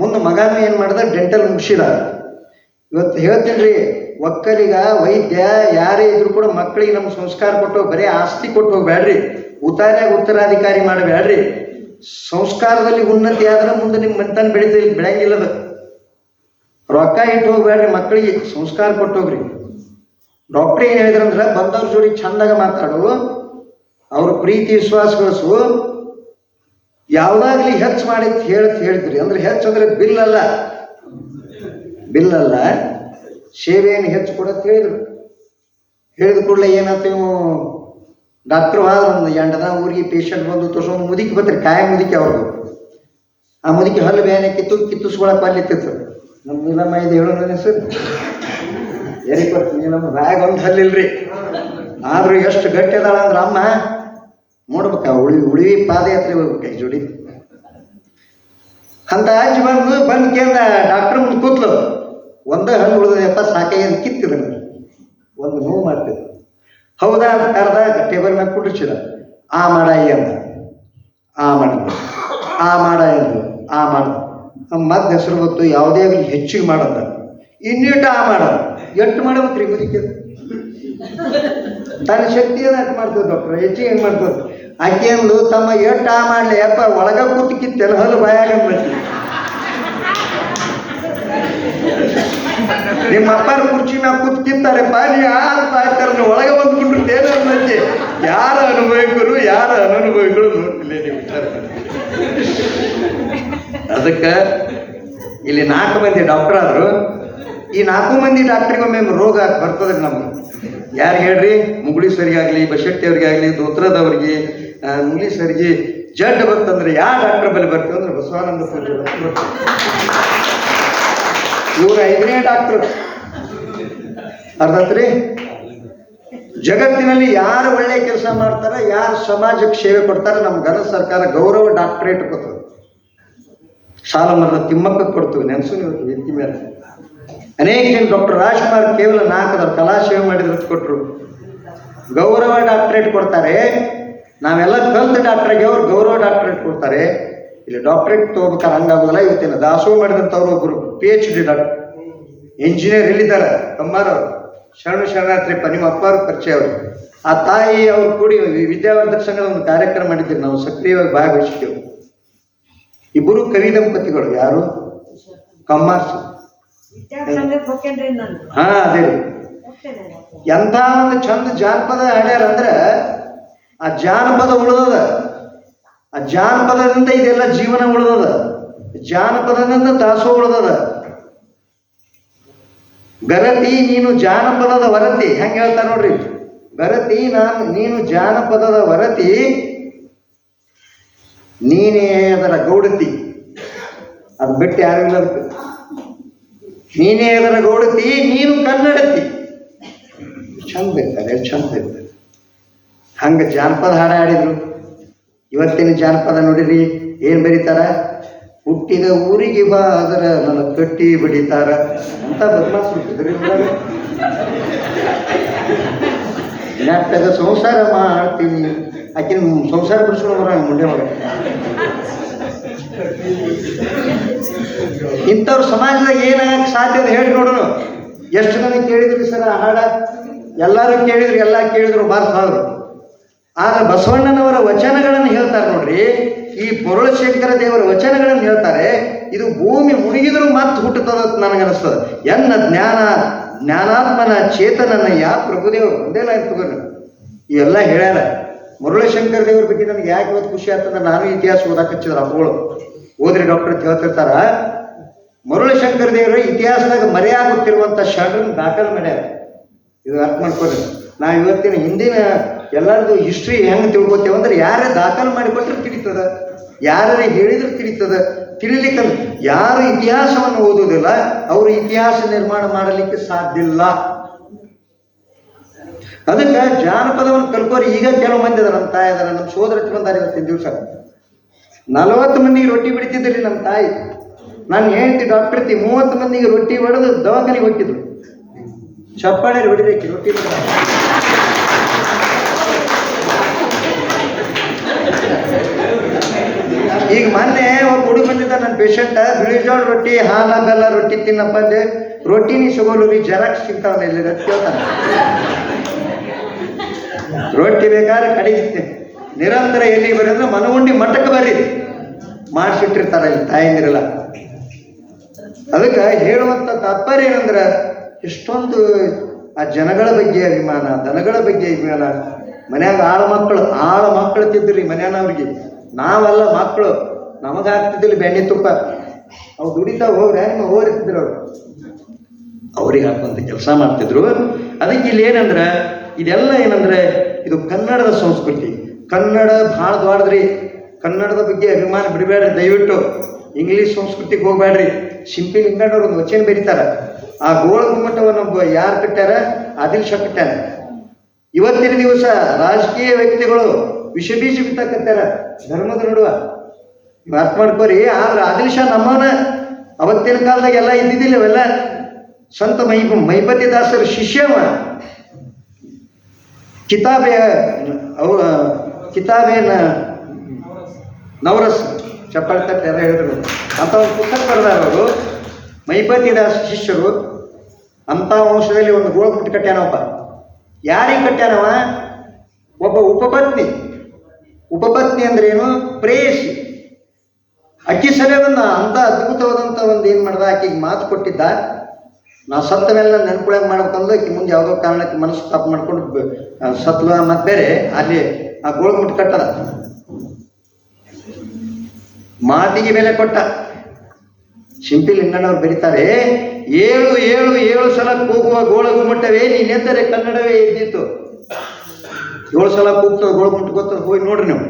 ಮುಂದೆ ಮಗನ ಏನು ಮಾಡ್ದ? ಡೆಂಟಲ್ ಮುಗಿಸಿದ. ಇವತ್ತು ಹೇಳ್ತೀನಿ ರೀ ಒಕ್ಕಲಿಗ ವೈದ್ಯ ಯಾರೇ ಇದ್ರು ಕೂಡ ಮಕ್ಕಳಿಗೆ ನಮ್ಮ ಸಂಸ್ಕಾರ ಕೊಟ್ಟು ಬರೀ ಆಸ್ತಿ ಕೊಟ್ಟು ಹೋಗ್ಬೇಡ್ರಿ. ಉತ್ತಾರ್ಯಾಗ ಉತ್ತರಾಧಿಕಾರಿ ಮಾಡಬೇಡ್ರಿ ಸಂಸ್ಕಾರದಲ್ಲಿ ಉನ್ನತಿ ಆದ್ರೆ ಮುಂದೆ ನಿಮ್ಮ ಮನೆತನ ಬೆಳಿತಿಲ್ಲ ಬೆಳಂಗಿಲ್ಲದ ರೊಕ್ಕ ಇಟ್ಟು ಹೋಗ್ಬೇಡ್ರಿ ಮಕ್ಕಳಿಗೆ, ಸಂಸ್ಕಾರ ಕೊಟ್ಟೋಗ್ರಿ ಡಾಕ್ಟ್ರ್ ಏನು ಹೇಳಿದ್ರಂದ್ರೆ ಬಂದವ್ರ ಜೋಡಿ ಚಂದಾಗ ಮಾತಾಡು, ಅವ್ರ ಪ್ರೀತಿ, ವಿಶ್ವಾಸ ಗಳಿಸು ಯಾವುದಾಗ್ಲಿ ಹೆಚ್ಚು ಮಾಡಿ ಹೇಳ್ತ ಹೇಳ್ತೀರಿ ಅಂದ್ರೆ ಹೆಚ್ಚು ಅಂದ್ರೆ ಬಿಲ್ ಅಲ್ಲ. ಬಿಲ್ ಅಲ್ಲ. ಸೇವೆಯನ್ನು ಹೆಚ್ಚು ಕೊಡತ್ ಹೇಳಿದ್ರು. ಹೇಳಿದ ಕೂಡಲೇ ಏನಾಯ್ತು ಇವು ಡಾಕ್ಟ್ರು ಆದ್ರೆ ಒಂದು ಎಂಟದ ಊರಿಗೆ ಪೇಷಂಟ್ ಬಂದು ತೋರ್ಸೊಂದು ಮುದುಕಿ ಬರ್ತಾರೆ, ಕಾಯ ಮುದುಕಿ ಅವ್ರದ್ದು ಆ ಮುದುಕಿ ಹಲ್ಲು ಬೇನೆ ಕಿತ್ತು, ಕಿತ್ತಿಸ್ಕೊಳಕ್ ಅಲ್ಲಿತ್ತಿತ್ತು ನಮ್ಮ ನೀಲಮ್ಮ ಇದು ಹೇಳೋ ನನ್ನ ಹೆಸರು ಎರಿ ಬರ್ತೀನಿ ನೀಲಮ್ಮ, ಬ್ಯಾಗ್ ಒಂದು ಹಲ್ಲಿಲ್ರಿ. ಆದರೂ ಎಷ್ಟು ಗಟ್ಟಿ ಅದಾಳ ಅಂದ್ರೆ ಅಮ್ಮ, ನೋಡ್ಬೇಕ, ಉಳಿ, ಉಳಿವಿ ಪಾದಯಾತ್ರೆ ಹೋಗ್ಬೇಕು ಕೈ ಜೋಡಿ. ಅಂತ ಅಜ್ಜಿ ಬಂದು ಬಂದು ಕೇಂದ್ರ ಡಾಕ್ಟ್ರ್ ಮುಂದೆ ಕೂತ್ಲು. ಒಂದೇ ಹಲ್ಲು ಉಳಿದಪ್ಪ ಸಾಕಾಗಿ ಕಿತ್ತಿದ್ರು ಒಂದು ನೋವು ಮಾಡ್ತಿದ್ರು. ಹೌದಾ? ಕರೆದ ಟೇಬಲ್ ಮ್ಯಾಗ ಕುಡಿಸಿದ ಆ ಮಾಡ ಅಂತ ಆ ಮಾಡ ಆ ಮಾಡ ಎಂದು ಆ ಮಾಡ. ಮತ್ತೆ ಹೆಸರು ಗೊತ್ತು, ಯಾವುದೇ ಆಗಲಿ ಹೆಚ್ಚಿಗೆ ಮಾಡಂದ ಇನ್ನಿಟ್ಟು ಆ ಮಾಡ. ಎಷ್ಟು ಮಾಡ್ಬೇಕ್ರಿ ಮುದುಕಿ ತನ್ನ ಶಕ್ತಿ ಅಷ್ಟು ಮಾಡ್ತದೆ ಡಾಕ್ಟರ್? ಹೆಚ್ಚಿಗೆ ಹೆಂಗೆ ಮಾಡ್ತದೆ? ಆಕೆ ತಮ್ಮ ಎಷ್ಟು ಆ ಮಾಡಲಿ ಒಳಗೆ ಒಳಗ ಕೂತು ಕಿತ್ತೆಲ್ಲ ಹಲ್ಲು ಬಾಯಾಗ ನಿಮ್ಮ ಅಪ್ಪನ ಕುರ್ಚಿ ಕೂತ್ ಕಿತ್ತಾರೆ ಪಾನಿ ಯಾರು ತಾಯ್ತಾರೆ, ನೀವು ಒಳಗೆ ಬಂದ್ಕೊಂಡ್ರು ಏನು ಅನ್ನಕ್ಕೆ ಯಾರ ಅನುಭವಿಕರು, ಯಾರ ಅನನುಭವಿಗಳು ನೋಡ್ತಿಲ್ಲ, ನೀವು ವಿಚಾರ. ಅದಕ್ಕೆ ಇಲ್ಲಿ ನಾಲ್ಕು ಮಂದಿ ಡಾಕ್ಟರ್ ಆದ್ರು. ಈ ನಾಲ್ಕು ಮಂದಿ ಡಾಕ್ಟ್ರಿಗೊಮ್ಮೆ ರೋಗ ಬರ್ತದ್ರಿ ನಮ್ಗೆ. ಯಾರು ಹೇಳ್ರಿ? ಅವ್ರಿಗೆ ಆಗಲಿ ದೋತ್ರದವ್ರಿಗೆ ಮುಗುಳಿ ಸರಿಗೆ ಜಡ್ ಬಂತಂದ್ರೆ ಯಾವ ಡಾಕ್ಟರ್ ಬಳಿ ಬರ್ತದೆ ಅಂದ್ರೆ ಬಸವಾನಂದ ಪೂಜೆ ಇವ್ರು ಐದನೇ ಡಾಕ್ಟರ್ ಅರ್ಥಾತ್ರಿ ಜಗತ್ತಿನಲ್ಲಿ ಯಾರು ಒಳ್ಳೆ ಕೆಲಸ ಮಾಡ್ತಾರೆ, ಯಾರು ಸಮಾಜಕ್ಕೆ ಸೇವೆ ಕೊಡ್ತಾರೆ, ನಮ್ಮ ಘನ ಸರ್ಕಾರ ಗೌರವ ಡಾಕ್ಟರೇಟ್ ಕೊಡ್ತದೆ. ಸಾಲ ಮರದ ತಿಮ್ಮಕ್ಕ ಕೊಡ್ತೀವಿ, ನೆನಸು ಇವತ್ತು ವ್ಯಕ್ತಿ ಮೇಲೆ. ಅನೇಕ ಜನ ಡಾಕ್ಟರ್ ರಾಜ್ಕುಮಾರ್ ಕೇವಲ ನಾಲ್ಕದ ಕಲಾ ಸೇವೆ ಮಾಡಿದ್ರೆ ಕೊಟ್ಟರು ಗೌರವ ಡಾಕ್ಟರೇಟ್ ಕೊಡ್ತಾರೆ. ನಾವೆಲ್ಲ ಕಲ್ತ ಡಾಕ್ಟ್ರಿಗೆ ಅವ್ರು ಗೌರವ ಡಾಕ್ಟರೇಟ್ ಕೊಡ್ತಾರೆ. ಇಲ್ಲಿ ಡಾಕ್ಟ್ರೇಟ್ ತಗೋಬೇಕಾದ್ರೆ ಹಂಗಾಗೋದಿಲ್ಲ ಇವತ್ತಿನ ದಾಸೋಹ ಮಾಡಿದಂಥವ್ರು ಒಬ್ಬರು P H D doctor engineer ಎಲ್ಲಿದ್ದಾರೆ? ತಮ್ಮಾರವ್ರು ಶರಣು ಶರಣಾರ್ಥಿಪ್ಪ ನಿಮ್ಮ ಅಪ್ಪಾರು ಪರಿಚಯ ಅವರು. ಆ ತಾಯಿ ಅವರು ಕೂಡಿ ವಿದ್ಯಾವರ್ಧಕ ಸಂಘದ ಒಂದು ಕಾರ್ಯಕ್ರಮ ಮಾಡಿದ್ದೀವಿ ನಾವು ಸಕ್ರಿಯವಾಗಿ ಭಾಗವಹಿಸಿದ್ದೆವು. ಇಬ್ಬರು ಕವಿ ದಂಪತಿಗಳು ಯಾರು? ಕಮ್ಮಾರ್ಸ್ ಹಾ ಅದೇ. ಎಂಥ ಒಂದು ಚಂದ ಜಾನಪದ ಹಾಡ್ಯಾರ ಅಂದ್ರೆ ಆ ಜಾನಪದ ಉಳಿದದ. ಆ ಜಾನಪದದಿಂದ ಇದೆಲ್ಲ ಜೀವನ ಉಳಿದದ. ಜಾನಪದದಿಂದ ದಾಸೋ ಉಳಿದದ. ಗರತಿ ನೀನು ಜಾನಪದದ ವರತಿ. ಹೆಂಗೆ ಹೇಳ್ತಾರೆ ನೋಡ್ರಿ. ಗರತಿ ನಾನು, ನೀನು ಜಾನಪದದ ವರತಿ. ನೀನೇ ಅದರ ಗೌಡತಿ. ಅದು ಬಿಟ್ಟು ಯಾರಿಲ್ಲ ನೀನೇ ಅದರ ಗೌಡತಿ, ನೀನು ಕನ್ನಡತಿ. ಚಂದ ಇರ್ತಾರೆ ಚಂದ ಇರ್ತಾರೆ ಹಂಗೆ ಜಾನಪದ ಹಾಡ ಹಾಡಿದ್ರು. ಇವತ್ತಿನ ಜಾನಪದ ನೋಡಿರಿ? ಏನು ಬರೀತಾರ? ಹುಟ್ಟಿದ ಊರಿಗೆ ಬಾ, ಅದರ ನನ್ನ ಕಟ್ಟಿ ಬಡಿತಾರ. ಅಂತ ಬದಮಾಸ್ ಹುಟ್ಟಿದ್ರಿ ಸಂಸಾರ ಮಾಡ್ತೀನಿ. ಆಕಿನ ಸಂಸಾರ ಬಿಡಿಸ್ಕೊಂಡು ಬರ ಮುಂದೆ ಮಗ ಇಂಥವ್ರ ಸಮಾಜದಾಗ ಏನಾಗಕ್ಕೆ ಸಾಧ್ಯ ಅಂತ ಹೇಳಿ ನೋಡೋಣ ಎಷ್ಟು ಜನ ಕೇಳಿದ್ರಿ ಸರ್, ಹಾಡ? ಎಲ್ಲರೂ ಕೇಳಿದ್ರು, ಎಲ್ಲ ಕೇಳಿದ್ರು ಬಾರ್ಸ್ ಆದ್ರು ಆದ್ರೆ ಬಸವಣ್ಣನವರ ವಚನಗಳನ್ನು ಹೇಳ್ತಾರೆ ನೋಡ್ರಿ. ಈ ಪೊರುಳಶಂಕರ ದೇವರ ವಚನಗಳನ್ನು ಹೇಳ್ತಾರೆ. ಇದು ಭೂಮಿ ಮುಳುಗಿದ್ರೂ ಮತ್ತೆ ಹುಟ್ಟುತ್ತದ ನನಗನ್ನಿಸ್ತದೆ. ಎನ್ನ ಜ್ಞಾನ, ಜ್ಞಾನಾತ್ಮನ ಚೇತನನ ಯಾ ಪ್ರಭುದೇವರು. ಒಂದೇ ಲೈನ್ ತಗೋರಿ. ಇವೆಲ್ಲ ಹೇಳ್ಯಾರ. ಮುರುಳಶಂಕರ ದೇವ್ರ ಬಗ್ಗೆ ನನಗೆ ಯಾಕೆ ಇವತ್ತು ಖುಷಿ ಆಗ್ತದೆ? ನಾನು ಇತಿಹಾಸ ಓದಕ್ಕ ಹಚ್ಚಿದ್ರ ಅಪ್ಪಗಳು ಓದ್ರಿ ಡಾಕ್ಟರ್ ಅಂತ ಹೇಳ್ತಿರ್ತಾರ ಮರುಳಶಂಕರ ದೇವರು ಇತಿಹಾಸದಾಗ ಮರೆಯಾಗುತ್ತಿರುವಂಥ ಶರಣರನ್ನ ದಾಖಲೆ ಮಾಡ್ಯಾರ. ಇದು ಅರ್ಥ ಮಾಡ್ಕೊಳ್ರಿ. ನಾ ಇವತ್ತಿನ ಹಿಂದಿನ ಎಲ್ಲರದು ಹಿಸ್ಟ್ರಿ ಹೆಂಗೆ ತಿಳ್ಕೊತೇವೆ ಅಂದ್ರೆ ಯಾರೇ ದಾಖಲು ಮಾಡಿಕೊಟ್ರೆ ತಿಳಿತದ, ಯಾರೇ ಹೇಳಿದ್ರೆ ತಿಳಿತದ ತಿಳಿಲಿಕ್ಕೆ ಯಾರು ಇತಿಹಾಸವನ್ನು ಓದುವುದಿಲ್ಲ, ಅವರು ಇತಿಹಾಸ ನಿರ್ಮಾಣ ಮಾಡಲಿಕ್ಕೆ ಸಾಧ್ಯ ಇಲ್ಲ. ಅದಕ್ಕೆ ಜಾನಪದವನ್ನು ಕಲ್ಕೋರಿ ಈಗ ಕೆಲವು ಮಂದಿ ಅದರ, ನಮ್ಮ ತಾಯಿ ಅದರ, ನಮ್ಮ ಸೋದರ ಬಂದಾರ ಇವತ್ತಿನ ದಿವಸ. ನಲವತ್ತು ಮಂದಿಗೆ ರೊಟ್ಟಿ ಬಿಡ್ತಿದ್ರಿ ನಮ್ಮ ತಾಯಿ. ನಾನು ಹೇಳ್ತಿ ಡಾಕ್ಟರ್ ತಿ ಮೂವತ್ತು ಮಂದಿಗೆ ರೊಟ್ಟಿ ಹೊಡೆದು ದವಾಖಾನೆಗೆ ಹೋಗಿದ್ರು ಚಪ್ಪಾಳೆ ಹೊಡಿಬೇಕು ರೊಟ್ಟಿ ಈಗ ಮೊನ್ನೆ ಒಬ್ಬ ಹುಡುಗ ಬಂದಿದ್ದ ನನ್ನ ಪೇಷಂಟ್ ಬಿಳಿ ಜೋಳ ರೊಟ್ಟಿ, ಹಾಲ, ಬೆಲ್ಲ ರೊಟ್ಟಿ ತಿನ್ನಪ್ಪ ಅಂದೆ. ರೊಟ್ಟಿ ನೀ ಸಿಗೋಲು ರೀ ಜೆರಾಕ್ಸ್ ಸಿಗ್ತಾವಲ್ಲ ಇಲ್ಲಿ ಕೇಳ್ತಾನೆ. ರೊಟ್ಟಿ ಬೇಕಾದ್ರೆ ಕಡಿಯುತ್ತೆ. ನಿರಂತರ ಎಲ್ಲಿ ಅಂದ್ರೆ ಮನಗುಂಡಿ ಮಠಕ್ಕೆ ಬರ್ರಿ. ಮಾಡಿಸಿಟ್ಟಿರ್ತಾರ ಇಲ್ಲಿ ತಾಯಂದಿರಲ್ಲ. ಅದಕ್ಕೆ ಹೇಳುವಂಥ ತಾತ್ಪರ್ಯ ಏನಂದ್ರೆ ಇಷ್ಟೊಂದು ಆ ಜನಗಳ ಬಗ್ಗೆ ಅಭಿಮಾನ, ದನಗಳ ಬಗ್ಗೆ ಅಭಿಮಾನ. ಮನ್ಯಾಗ ಆಳ ಮಕ್ಕಳು ಆಳ ಮಕ್ಕಳು ತಿದ್ರಿ ಮನ್ಯಾನವ್ರಿಗೆ. ನಾವೆಲ್ಲ ಮಕ್ಕಳು, ನಮಗಾಗ್ತಿದ್ದಿಲ್ಲ ಬೆಣ್ಣೆ ತುಪ್ಪ. ಅವ್ರು ದುಡಿತಾ ಹೋಗ್ರೆ ಹೋಗ್ತಿದ್ರು ಅವ್ರು. ಅವ್ರಿಗೆ ಹಾಕುವಂಥ ಕೆಲಸ ಮಾಡ್ತಿದ್ರು. ಅದಕ್ಕೆ ಇಲ್ಲಿ ಏನಂದ್ರೆ, ಇದೆಲ್ಲ ಏನಂದ್ರೆ, ಇದು ಕನ್ನಡದ ಸಂಸ್ಕೃತಿ. ಕನ್ನಡ ಭಾಳ ದೊಡ್ಡದ್ರಿ ಕನ್ನಡದ ಬಗ್ಗೆ ಅಭಿಮಾನ ಬಿಡಬೇಡ್ರಿ, ದಯವಿಟ್ಟು. ಇಂಗ್ಲೀಷ್ ಸಂಸ್ಕೃತಿಗೆ ಹೋಗ್ಬೇಡ್ರಿ. ಶಿಂಪಿ ಲಿಂಗಣ್ಣವ್ರು ಒಂದು ವಚನ ಬರೀತಾರ. ಆ ಗೋಳ ಗುಮ್ಮಟವನ್ನು ಯಾರು ಕಟ್ಟ್ಯಾರ? ಆದಿಲ್ ಶಾ ಕಟ್ಟ್ಯಾರ. ಇವತ್ತಿನ ದಿವಸ ರಾಜಕೀಯ ವ್ಯಕ್ತಿಗಳು ವಿಷ ಬೀಜ ಬಿತ್ತಾಕತ್ತಾರ ಧರ್ಮದ ನಡುವ ನೀವು ಅರ್ಥ ಮಾಡ್ಕೋರಿ ಆದ್ರೆ ಆದಿಲ್ ಶಾ ನಮ್ಮವನ ಅವತ್ತಿನ ಕಾಲದಾಗ ಎಲ್ಲ ಇದ್ದಿದ್ದಿಲ್ಲ ಇವೆಲ್ಲ. ಸಂತ ಮೈ ಮೈಪತಿ ದಾಸರ ಶಿಷ್ಯವ. ಕಿತಾಬೆ, ಅವ, ಕಿತಾಬೇನ ನವರಸ್ ಚಪ್ಪಾಳೆ ತಟ್ಟೆ ಎಲ್ಲ ಹೇಳಿದ್ರು. ಅಂತ ಒಂದು ಪುಸ್ತಕ ಬರೆದಾರ ಅವರು. ಮೈಪತಿ ದಾಸ ಶಿಷ್ಯರು ಅಂತ ವಂಶದಲ್ಲಿ ಒಂದು ಗೋಳು ಬಿಟ್ಟು ಕಟ್ಟ್ಯಾನವಪ್ಪ. ಯಾರಿಗೆ ಕಟ್ಟ್ಯಾನವ? ಒಬ್ಬ ಉಪಪತ್ನಿ. ಉಪಪತ್ನಿ ಅಂದ್ರೆ ಏನು ಪ್ರೇಯಸಿ ಅಕ್ಕಿ ಸಲೇ ಒಂದು ಅಂತ ಅದ್ಭುತವಾದಂಥ ಒಂದು ಏನು ಮಾಡ್ದ? ಆಕೆಗೆ ಮಾತು ಕೊಟ್ಟಿದ್ದ. ನಾ ಸತ್ತ ಮೇಲೆ ನೆನ್ಕೊಳಂಗೆ ಮಾಡ್ಬೇಕಂದ್ರೆ ಆಕೆ ಮುಂದೆ ಯಾವುದೋ ಕಾರಣಕ್ಕೆ ಮನಸ್ಸು ತಪ್ಪು ಮಾಡ್ಕೊಂಡು ಸತ್ವ ಮತ್ತು ಬೇರೆ ಅಲ್ಲಿ ಆ ಗೋಳು ಮುಟ್ಟು ಕಟ್ಟದ. ಮಾತಿಗೆ ಬೆಲೆ ಕೊಟ್ಟ. ಶಿಂಪಿ ಲಿಂಗಣ್ಣವ್ರು ಬರೀತಾರೆ ಏಳು ಏಳು ಏಳು ಸಲ ಕೂಗುವ ಗೋಳಗು ಗುಮ್ಮಟವೇ ನೀನೆಂದರೆ ಕನ್ನಡವೇ ಎದ್ದಿತ್ತು. ಏಳು ಸಲ ಕೂಗ್ತದೆ ಗೋಳ ಗುಂಟು ಹೋಗಿ ನೋಡ್ರಿ ನೀವು.